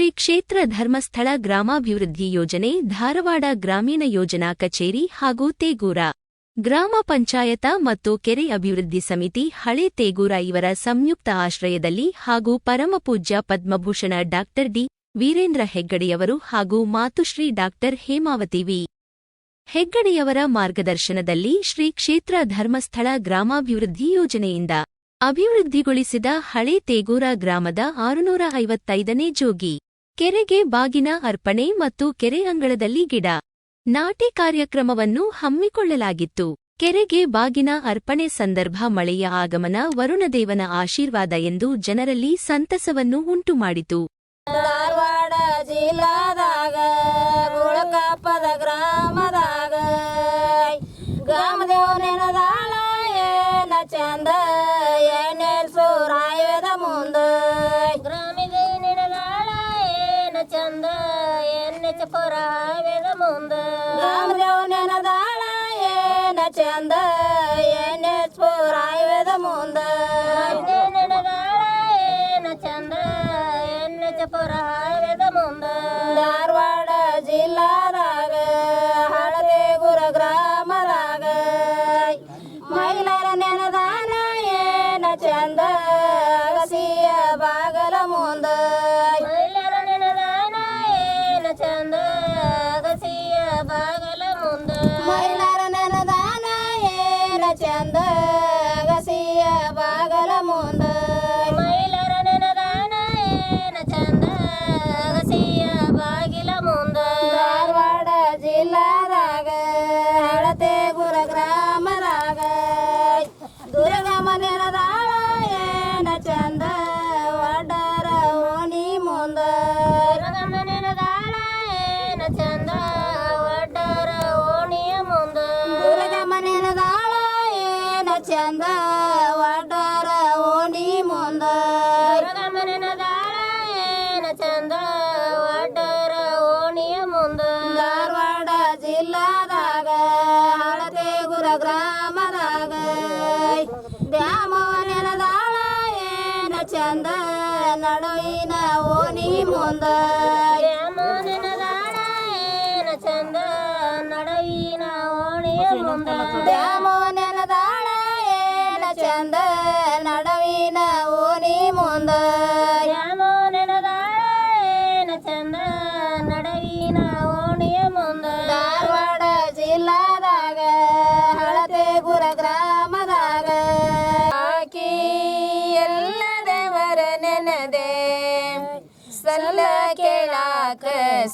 ಶ್ರೀ ಕ್ಷೇತ್ರ ಧರ್ಮಸ್ಥಳ ಗ್ರಾಮಾಭಿವೃದ್ಧಿ ಯೋಜನೆ, ಧಾರವಾಡ ಗ್ರಾಮೀಣ ಯೋಜನಾ ಕಚೇರಿ ಹಾಗೂ ತೇಗೂರ ಗ್ರಾಮ ಪಂಚಾಯತ ಮತ್ತು ಕೆರೆ ಅಭಿವೃದ್ಧಿ ಸಮಿತಿ, ಹಳೆ ತೇಗೂರ ಇವರ ಸಂಯುಕ್ತ ಆಶ್ರಯದಲ್ಲಿ ಹಾಗೂ ಪರಮಪೂಜ್ಯ ಪದ್ಮಭೂಷಣ ಡಾಕ್ಟರ್ ಡಿ. ವೀರೇಂದ್ರ ಹೆಗ್ಗಡೆಯವರು ಹಾಗೂ ಮಾತುಶ್ರೀ ಡಾಕ್ಟರ್ ಹೇಮಾವತಿ ವಿ. ಹೆಗ್ಗಡೆಯವರ ಮಾರ್ಗದರ್ಶನದಲ್ಲಿ ಶ್ರೀ ಕ್ಷೇತ್ರ ಧರ್ಮಸ್ಥಳ ಗ್ರಾಮಾಭಿವೃದ್ಧಿ ಯೋಜನೆಯಿಂದ ಅಭಿವೃದ್ಧಿಗೊಳಿಸಿದ ಹಳೆ ತೇಗೂರ ಗ್ರಾಮದ ಆರುನೂರ ಐವತ್ತೈದನೇ ಜೋಗಿ. ಕೆರೆಗೆ ಬಾಗಿನ ಅರ್ಪಣೆ ಮತ್ತು ಕೆರೆ ಅಂಗಳದಲ್ಲಿ ಗಿಡ. ನಾಟಿ ಕಾರ್ಯಕ್ರಮವನ್ನು ಹಮ್ಮಿಕೊಳ್ಳಲಾಗಿತ್ತು. ಕೆರೆಗೆ ಬಾಗಿನ ಅರ್ಪಣೆ ಸಂದರ್ಭ ಮಳೆಯ ಆಗಮನ ವರುಣದೇವನ ಆಶೀರ್ವಾದ ಎಂದು ಜನರಲ್ಲಿ ಸಂತಸವನ್ನು ಉಂಟುಮಾಡಿತು. ಧಾರವಾಡ ಜಿಲ್ಲಾದಾಗ ಗುಳಕಾಪದ ಗ್ರಾಮದಾಗ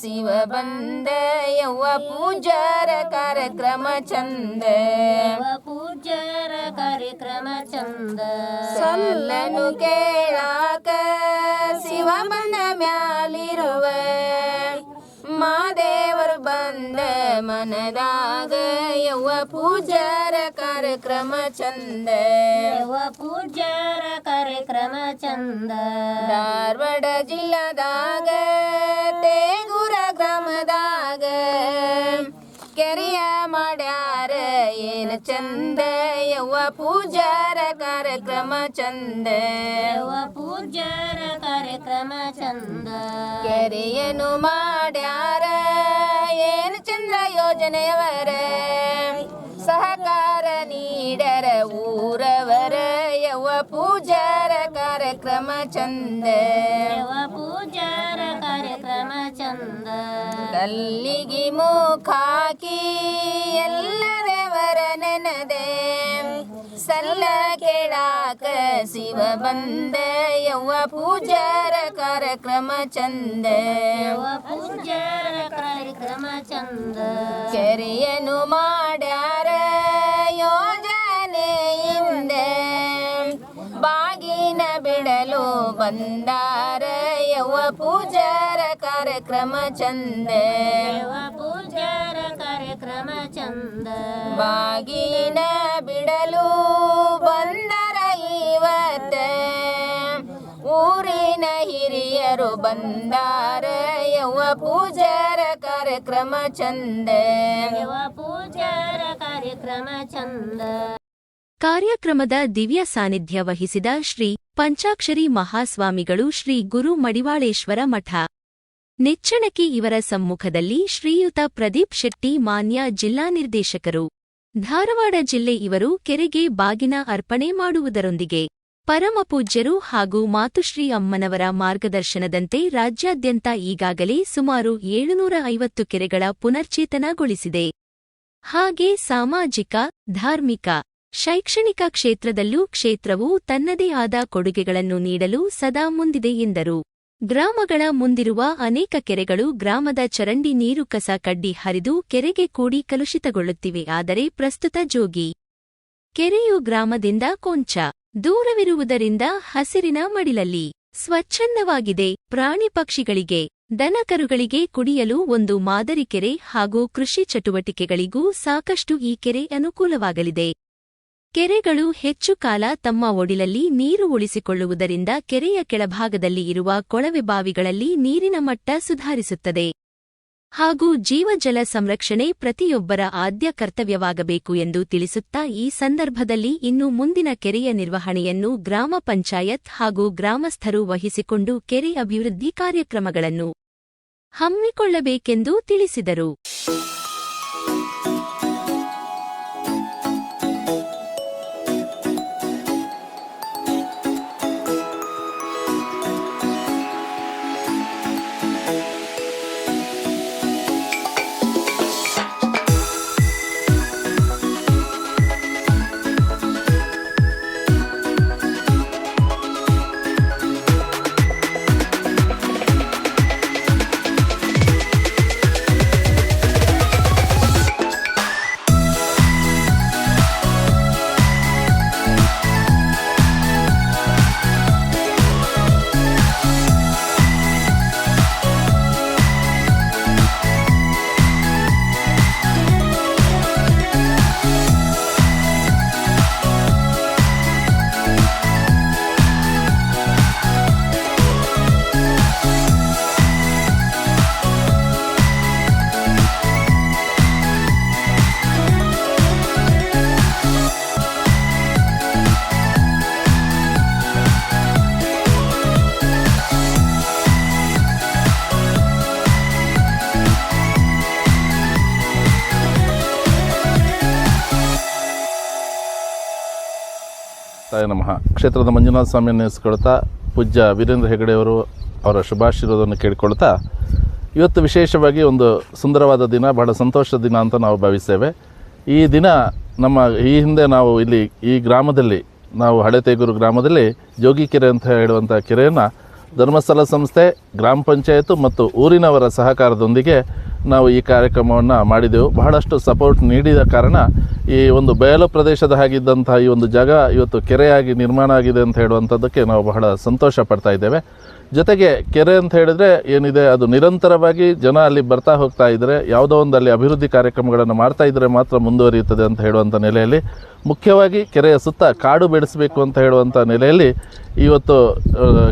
ಶಿವ ಬಂದ ಯವ್ವ ಪೂಜಾರ ಕಾರ್ಯಕ್ರಮ ಚಂದ. ಪೂಜಾರ ಕಾರ್ಯಕ್ರಮ ಚಂದ. ಸಲ್ಲನು ಕೇಳಾಕ ಶಿವ ಬಂದ ಮ್ಯಾಲಿರುವ. ಮಾದೇವರು ಬಂದ ಮನದಾಗ ಯವ್ವ ಪೂಜಾರ ಕಾರ್ಯಕ್ರಮ ಚಂದ. ಯವ್ವ ಪೂಜಾರ ಕಾರ್ಯಕ್ರಮ ಚಂದ. ಧಾರವಾಡ ಜಿಲ್ಲಾದಾಗ ಚಂದ ಯವ್ವ ಪೂಜಾರ ಕಾರ್ಯಕ್ರಮ ಚಂದ. ಯವ ಪೂಜಾರ ಕಾರ್ಯಕ್ರಮ ಚಂದ. ಕೆರೆಯನ್ನು ಮಾಡ್ಯಾರ ಏನು ಚಂದ ಯೋಜನೆಯವರ. ಸಹಕಾರ ನೀಡರ ಊರವರ ಯವ ಪೂಜಾರ ಕಾರ್ಯಕ್ರಮ ಚಂದ. ಯವ ಪೂಜಾರ ಕಾರ್ಯಕ್ರಮ ಚಂದ. ಕಲ್ಲಿಗೆ ಮುಖಾಕಿ ಎಲ್ಲ ನೆನದೆ ಸಲ್ಲ ಕೇಳಾಕ ಶಿವ ಬಂದ. ಯವ್ವ ಪೂಜಾರ ಕಾರ್ಯಕ್ರಮ ಚಂದ. ಪೂಜಾರ ಕಾರ್ಯಕ್ರಮ ಚಂದ. ಕೆರೆಯನು ಮಾಡ್ಯಾರ ಯೋಜನೆಯಿಂದ. ಬಾಗಿನ ಬಿಡಲು ಬಂದಾರ. ಯವ್ವ ಪೂಜಾರ ಕಾರ್ಯಕ್ರಮ ಚಂದ. ಬಾಗಿನ ಬಿಡಲು ಬಂದರ ಇವತ್ತ. ಊರಿನ ಹಿರಿಯರು ಬಂದಾರ ಯವ ಪೂಜಾರ ಕಾರ್ಯಕ್ರಮ ಚಂದ. ಯವ ಪೂಜಾರ ಕಾರ್ಯಕ್ರಮ ಚಂದ. ಕಾರ್ಯಕ್ರಮದ ದಿವ್ಯ ಸಾನ್ನಿಧ್ಯ ವಹಿಸಿದ ಶ್ರೀ ಪಂಚಾಕ್ಷರಿ ಮಹಾಸ್ವಾಮಿಗಳು ಶ್ರೀ ಗುರು ಮಡಿವಾಳೇಶ್ವರ ಮಠ. ನೆಚ್ಚಣಕಿ ಇವರ ಸಮ್ಮುಖದಲ್ಲಿ ಶ್ರೀಯುತ ಪ್ರದೀಪ್ ಶೆಟ್ಟಿ ಮಾನ್ಯ ಜಿಲ್ಲಾ ನಿರ್ದೇಶಕರು. ಧಾರವಾಡ ಜಿಲ್ಲೆ ಇವರು ಕೆರೆಗೆ ಬಾಗಿನ ಅರ್ಪಣೆ ಮಾಡುವುದರೊಂದಿಗೆ ಪರಮಪೂಜ್ಯರು ಹಾಗೂ ಮಾತುಶ್ರೀ ಅಮ್ಮನವರ ಮಾರ್ಗದರ್ಶನದಂತೆ ರಾಜ್ಯಾದ್ಯಂತ ಈಗಾಗಲೇ ಸುಮಾರು ಏಳುನೂರ ಐವತ್ತು ಕೆರೆಗಳ ಪುನರ್ಚೇತನಗೊಳಿಸಿದೆ. ಹಾಗೆ ಸಾಮಾಜಿಕ, ಧಾರ್ಮಿಕ, ಶೈಕ್ಷಣಿಕ ಕ್ಷೇತ್ರದಲ್ಲೂ ಕ್ಷೇತ್ರವು ತನ್ನದೇ ಆದ ಕೊಡುಗೆಗಳನ್ನು ನೀಡಲು ಸದಾ ಮುಂದಿದೆ ಎಂದರು. ಗ್ರಾಮಗಳ ಮುಂದಿರುವ ಅನೇಕ ಕೆರೆಗಳು ಗ್ರಾಮದ ಚರಂಡಿ ನೀರು ಕಸ ಕಡ್ಡಿ ಹರಿದು ಕೆರೆಗೆ ಕೂಡಿ ಕಲುಷಿತಗೊಳ್ಳುತ್ತಿವೆ, ಆದರೆ ಪ್ರಸ್ತುತ ಜೋಗಿ. ಕೆರೆಯು ಗ್ರಾಮದಿಂದ ಕೊಂಚ ದೂರವಿರುವುದರಿಂದ ಹಸಿರಿನ ಮಡಿಲಲ್ಲಿ ಸ್ವಚ್ಛಂದವಾಗಿದೆ. ಪ್ರಾಣಿ ಪಕ್ಷಿಗಳಿಗೆ, ದನಕರುಗಳಿಗೆ ಕುಡಿಯಲು ಒಂದು ಮಾದರಿ ಕೆರೆ ಹಾಗೂ ಕೃಷಿ ಚಟುವಟಿಕೆಗಳಿಗೂ ಸಾಕಷ್ಟು ಈ ಕೆರೆ ಅನುಕೂಲವಾಗಲಿದೆ. ಕೆರೆಗಳು ಹೆಚ್ಚು ಕಾಲ ತಮ್ಮ ಒಡಿಲಲ್ಲಿ ನೀರು ಉಳಿಸಿಕೊಳ್ಳುವುದರಿಂದ ಕೆರೆಯ ಕೆಳಭಾಗದಲ್ಲಿ ಇರುವ ಕೊಳವೆ ಬಾವಿಗಳಲ್ಲಿ ನೀರಿನ ಮಟ್ಟ ಸುಧಾರಿಸುತ್ತದೆ. ಹಾಗೂ ಜೀವಜಲ ಸಂರಕ್ಷಣೆ ಪ್ರತಿಯೊಬ್ಬರ ಆದ್ಯ ಕರ್ತವ್ಯವಾಗಬೇಕು ಎಂದು ತಿಳಿಸುತ್ತಾ ಈ ಸಂದರ್ಭದಲ್ಲಿ ಇನ್ನು ಮುಂದಿನ ಕೆರೆಯ ನಿರ್ವಹಣೆಯನ್ನು ಗ್ರಾಮ ಪಂಚಾಯತ್ ಹಾಗೂ ಗ್ರಾಮಸ್ಥರು ವಹಿಸಿಕೊಂಡು ಕೆರೆ ಅಭಿವೃದ್ಧಿ ಕಾರ್ಯಕ್ರಮಗಳನ್ನು ಹಮ್ಮಿಕೊಳ್ಳಬೇಕೆಂದು ತಿಳಿಸಿದರು. ನಮಃ. ಕ್ಷೇತ್ರದ ಮಂಜುನಾಥ ಸ್ವಾಮಿಯನ್ನು ನೆನೆಸ್ಕೊಳ್ತಾ ಪೂಜ್ಯ ವೀರೇಂದ್ರ ಹೆಗಡೆಯವರು ಅವರ ಶುಭಾಶೀರ್ವಾದವನ್ನು ಕೇಳಿಕೊಳ್ತಾ, ಇವತ್ತು ವಿಶೇಷವಾಗಿ ಒಂದು ಸುಂದರವಾದ ದಿನ, ಬಹಳ ಸಂತೋಷದ ದಿನ ಅಂತ ನಾವು ಭಾವಿಸ್ತೇವೆ. ಈ ದಿನ ನಮ್ಮ, ಈ ಹಿಂದೆ ನಾವು ಇಲ್ಲಿ, ಈ ಗ್ರಾಮದಲ್ಲಿ, ನಾವು ಹಳೆತೇಗೂರು ಗ್ರಾಮದಲ್ಲಿ ಜೋಗಿಕೆರೆ ಅಂತ ಹೇಳುವಂಥ ಕೆರೆಯನ್ನು ಧರ್ಮಸ್ಥಳ ಸಂಸ್ಥೆ, ಗ್ರಾಮ ಪಂಚಾಯತ್ ಮತ್ತು ಊರಿನವರ ಸಹಕಾರದೊಂದಿಗೆ ನಾವು ಈ ಕಾರ್ಯಕ್ರಮವನ್ನು ಮಾಡಿದೆವು. ಬಹಳಷ್ಟು ಸಪೋರ್ಟ್ ನೀಡಿದ ಕಾರಣ ಈ ಒಂದು ಬಯಲು ಪ್ರದೇಶದ ಹಾಗಿದ್ದಂಥ ಈ ಒಂದು ಜಾಗ ಇವತ್ತು ಕೆರೆಯಾಗಿ ನಿರ್ಮಾಣ ಆಗಿದೆ ಅಂತ ಹೇಳುವಂಥದ್ದಕ್ಕೆ ನಾವು ಬಹಳ ಸಂತೋಷ ಪಡ್ತಾ ಇದ್ದೇವೆ. ಜೊತೆಗೆ ಕೆರೆ ಅಂತ ಹೇಳಿದರೆ ಏನಿದೆ, ಅದು ನಿರಂತರವಾಗಿ ಜನ ಅಲ್ಲಿ ಬರ್ತಾ ಹೋಗ್ತಾ ಇದ್ದರೆ ಯಾವುದೋ ಒಂದು ಅಲ್ಲಿ ಅಭಿವೃದ್ಧಿ ಕಾರ್ಯಕ್ರಮಗಳನ್ನು ಮಾಡ್ತಾ ಇದ್ದರೆ ಮಾತ್ರ ಮುಂದುವರಿಯುತ್ತದೆ ಅಂತ ಹೇಳುವಂಥ ನೆಲೆಯಲ್ಲಿ, ಮುಖ್ಯವಾಗಿ ಕೆರೆಯ ಸುತ್ತ ಕಾಡು ಬೆಳೆಸಬೇಕು ಅಂತ ಹೇಳುವಂಥ ನೆಲೆಯಲ್ಲಿ ಇವತ್ತು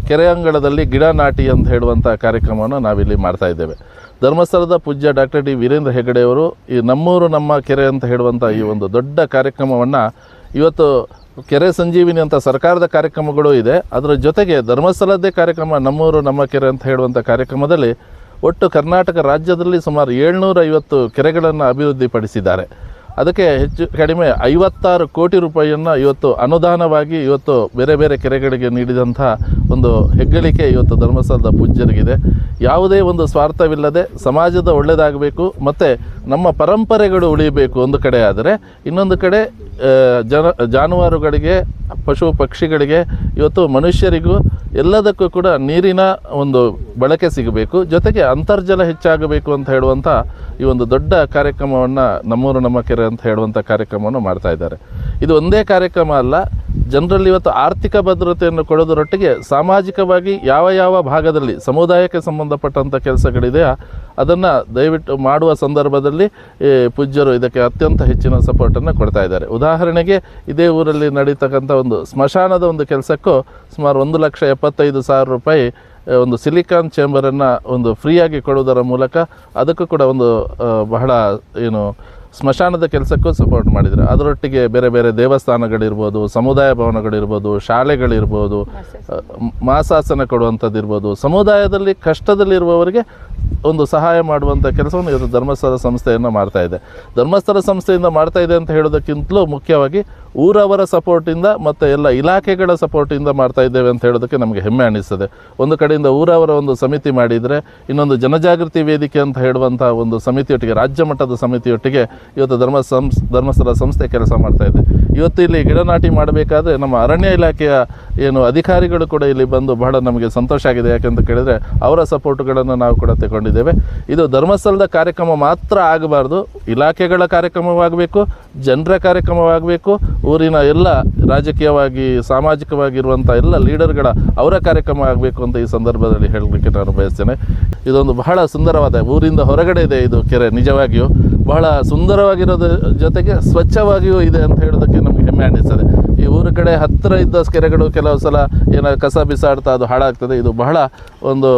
ಕೆರೆ ಅಂಗಳದಲ್ಲಿ ಗಿಡ ನಾಟಿ ಅಂತ ಹೇಳುವಂಥ ಕಾರ್ಯಕ್ರಮವನ್ನು ನಾವಿಲ್ಲಿ ಮಾಡ್ತಾ ಇದ್ದೇವೆ. ಧರ್ಮಸ್ಥಳದ ಪೂಜ್ಯ ಡಾಕ್ಟರ್ ಡಿ ವೀರೇಂದ್ರ ಹೆಗಡೆಯವರು ಈ ನಮ್ಮೂರು ನಮ್ಮ ಕೆರೆ ಅಂತ ಹೇಳುವಂಥ ಈ ಒಂದು ದೊಡ್ಡ ಕಾರ್ಯಕ್ರಮವನ್ನು ಇವತ್ತು ಕೆರೆ ಸಂಜೀವಿನಿ ಅಂತ ಸರ್ಕಾರದ ಕಾರ್ಯಕ್ರಮಗಳು ಇದೆ. ಅದರ ಜೊತೆಗೆ ಧರ್ಮಸ್ಥಳದ್ದೇ ಕಾರ್ಯಕ್ರಮ ನಮ್ಮೂರು ನಮ್ಮ ಕೆರೆ ಅಂತ ಹೇಳುವಂಥ ಕಾರ್ಯಕ್ರಮದಲ್ಲಿ ಒಟ್ಟು ಕರ್ನಾಟಕ ರಾಜ್ಯದಲ್ಲಿ ಸುಮಾರು ಏಳ್ನೂರ ಐವತ್ತು ಕೆರೆಗಳನ್ನು ಅಭಿವೃದ್ಧಿಪಡಿಸಿದ್ದಾರೆ. ಅದಕ್ಕೆ ಹೆಚ್ಚು ಕಡಿಮೆ ಐವತ್ತಾರು ಕೋಟಿ ರೂಪಾಯಿಯನ್ನು ಇವತ್ತು ಅನುದಾನವಾಗಿ ಇವತ್ತು ಬೇರೆ ಬೇರೆ ಕೆರೆಗಳಿಗೆ ನೀಡಿದಂಥ ಒಂದು ಹೆಗ್ಗಳಿಕೆ ಇವತ್ತು ಧರ್ಮಸ್ಥಳದ ಪೂಜ್ಯರಿಗಿದೆ. ಯಾವುದೇ ಒಂದು ಸ್ವಾರ್ಥವಿಲ್ಲದೆ ಸಮಾಜದ ಒಳ್ಳೆಯದಾಗಬೇಕು ಮತ್ತು ನಮ್ಮ ಪರಂಪರೆಗಳು ಉಳಿಯಬೇಕು ಒಂದು ಕಡೆ ಆದರೆ, ಇನ್ನೊಂದು ಕಡೆ ಜನ, ಜಾನುವಾರುಗಳಿಗೆ, ಪಶು ಪಕ್ಷಿಗಳಿಗೆ, ಇವತ್ತು ಮನುಷ್ಯರಿಗೂ ಎಲ್ಲದಕ್ಕೂ ಕೂಡ ನೀರಿನ ಒಂದು ಬಳಕೆ ಸಿಗಬೇಕು. ಜೊತೆಗೆ ಅಂತರ್ಜಲ ಹೆಚ್ಚಾಗಬೇಕು ಅಂತ ಹೇಳುವಂಥ ಈ ಒಂದು ದೊಡ್ಡ ಕಾರ್ಯಕ್ರಮವನ್ನು ನಮ್ಮೂರು ನಮ್ಮ ಕೆರೆ ಅಂತ ಹೇಳುವಂಥ ಕಾರ್ಯಕ್ರಮವನ್ನು ಮಾಡ್ತಾ ಇದ್ದಾರೆ. ಇದು ಒಂದೇ ಕಾರ್ಯಕ್ರಮ ಅಲ್ಲ, ಜನರಲ್ಲಿ ಇವತ್ತು ಆರ್ಥಿಕ ಭದ್ರತೆಯನ್ನು ಕೊಡೋದರೊಟ್ಟಿಗೆ ಸಾಮಾಜಿಕವಾಗಿ ಯಾವ ಯಾವ ಭಾಗದಲ್ಲಿ ಸಮುದಾಯಕ್ಕೆ ಸಂಬಂಧಪಟ್ಟಂಥ ಕೆಲಸಗಳಿದೆಯಾ, ಅದನ್ನು ದಯವಿಟ್ಟು ಮಾಡುವ ಸಂದರ್ಭದಲ್ಲಿ ಪೂಜ್ಯರು ಇದಕ್ಕೆ ಅತ್ಯಂತ ಹೆಚ್ಚಿನ ಸಪೋರ್ಟನ್ನು ಕೊಡ್ತಾ ಇದ್ದಾರೆ. ಉದಾಹರಣೆಗೆ, ಇದೇ ಊರಲ್ಲಿ ನಡೀತಕ್ಕಂಥ ಒಂದು ಸ್ಮಶಾನದ ಒಂದು ಕೆಲಸಕ್ಕೂ ಸುಮಾರು ಒಂದು ಲಕ್ಷ ಎಪ್ಪತ್ತೈದು ಸಾವಿರ ರೂಪಾಯಿ ಒಂದು ಸಿಲಿಕಾನ್ ಚೇಂಬರನ್ನು ಒಂದು ಫ್ರೀಯಾಗಿ ಕೊಡುವುದರ ಮೂಲಕ ಅದಕ್ಕೂ ಕೂಡ ಒಂದು ಬಹಳ ಏನು ಸ್ಮಶಾನದ ಕೆಲಸಕ್ಕೂ ಸಪೋರ್ಟ್ ಮಾಡಿದ್ರು. ಅದರೊಟ್ಟಿಗೆ ಬೇರೆ ಬೇರೆ ದೇವಸ್ಥಾನಗಳಿರ್ಬೋದು ಸಮುದಾಯ ಭವನಗಳಿರ್ಬೋದು ಶಾಲೆಗಳಿರ್ಬೋದು ಮಾಸಾಸನ. ಕೊಡುವಂಥದ್ದು ಇರ್ಬೋದು ಸಮುದಾಯದಲ್ಲಿ ಕಷ್ಟದಲ್ಲಿರುವವರಿಗೆ ಒಂದು ಸಹಾಯ ಮಾಡುವಂಥ ಕೆಲಸವನ್ನು ಇವತ್ತು ಧರ್ಮಸ್ಥಳ ಸಂಸ್ಥೆಯನ್ನು ಮಾಡ್ತಾ ಇದೆ. ಧರ್ಮಸ್ಥಳ ಸಂಸ್ಥೆಯಿಂದ ಮಾಡ್ತಾ ಇದೆ ಅಂತ ಹೇಳೋದಕ್ಕಿಂತಲೂ ಮುಖ್ಯವಾಗಿ ಊರವರ ಸಪೋರ್ಟಿಂದ ಮತ್ತು ಎಲ್ಲ ಇಲಾಖೆಗಳ ಸಪೋರ್ಟಿಂದ ಮಾಡ್ತಾ ಇದ್ದೇವೆ ಅಂತ ಹೇಳೋದಕ್ಕೆ ನಮಗೆ ಹೆಮ್ಮೆ ಅನಿಸ್ತದೆ. ಒಂದು ಕಡೆಯಿಂದ ಊರವರ ಒಂದು ಸಮಿತಿ ಮಾಡಿದರೆ, ಇನ್ನೊಂದು ಜನಜಾಗೃತಿ ವೇದಿಕೆ ಅಂತ ಹೇಳುವಂಥ ಒಂದು ಸಮಿತಿಯೊಟ್ಟಿಗೆ, ರಾಜ್ಯ ಮಟ್ಟದ ಸಮಿತಿಯೊಟ್ಟಿಗೆ ಇವತ್ತು ಧರ್ಮ ಸಂಸ್ ಧರ್ಮಸ್ಥಳ ಸಂಸ್ಥೆ ಕೆಲಸ ಮಾಡ್ತಾ ಇದೆ. ಇವತ್ತು ಇಲ್ಲಿ ಗಿಡ ನಾಟಿ ಮಾಡಬೇಕಾದ್ರೆ ನಮ್ಮ ಅರಣ್ಯ ಇಲಾಖೆಯ ಏನು ಅಧಿಕಾರಿಗಳು ಕೂಡ ಇಲ್ಲಿ ಬಂದು ಬಹಳ ನಮಗೆ ಸಂತೋಷ ಆಗಿದೆ. ಯಾಕೆಂತ ಕೇಳಿದರೆ ಅವರ ಸಪೋರ್ಟ್ಗಳನ್ನು ನಾವು ಕೂಡ ತಗೊಂಡಿದ್ದೇವೆ ಇದು ಧರ್ಮಸ್ಥಳದ ಕಾರ್ಯಕ್ರಮ ಮಾತ್ರ ಆಗಬಾರ್ದು. ಇಲಾಖೆಗಳ ಕಾರ್ಯಕ್ರಮವಾಗಬೇಕು, ಜನರ ಕಾರ್ಯಕ್ರಮವಾಗಬೇಕು, ಊರಿನ ಎಲ್ಲ ರಾಜಕೀಯವಾಗಿ ಸಾಮಾಜಿಕವಾಗಿರುವಂಥ ಎಲ್ಲ ಲೀಡರ್ಗಳ ಅವರ ಕಾರ್ಯಕ್ರಮ ಆಗಬೇಕು ಅಂತ ಈ ಸಂದರ್ಭದಲ್ಲಿ ಹೇಳಲಿಕ್ಕೆ ನಾನು ಬಯಸ್ತೇನೆ. ಇದೊಂದು ಬಹಳ ಸುಂದರವಾದ ಊರಿಂದ ಹೊರಗಡೆ ಇದೆ ಇದು ಕೆರೆ, ನಿಜವಾಗಿಯೂ. ಬಹಳ ಸುಂದರವಾಗಿರೋದ್ರ ಜೊತೆಗೆ ಸ್ವಚ್ಛವಾಗಿಯೂ ಇದೆ ಅಂತ ಹೇಳೋದಕ್ಕೆ ನಮಗೆ ಹೆಮ್ಮೆ ಅನ್ನಿಸ್ತದೆ ಈ ಊರ ಕಡೆ ಹತ್ತಿರ ಇದ್ದ ಕೆರೆಗಳು ಕೆಲವು ಸಲ ಏನೋ ಕಸ ಬಿಸಾಡ್ತಾ ಅದು ಹಾಳಾಗ್ತದೆ. ಇದು ಬಹಳ ಒಂದು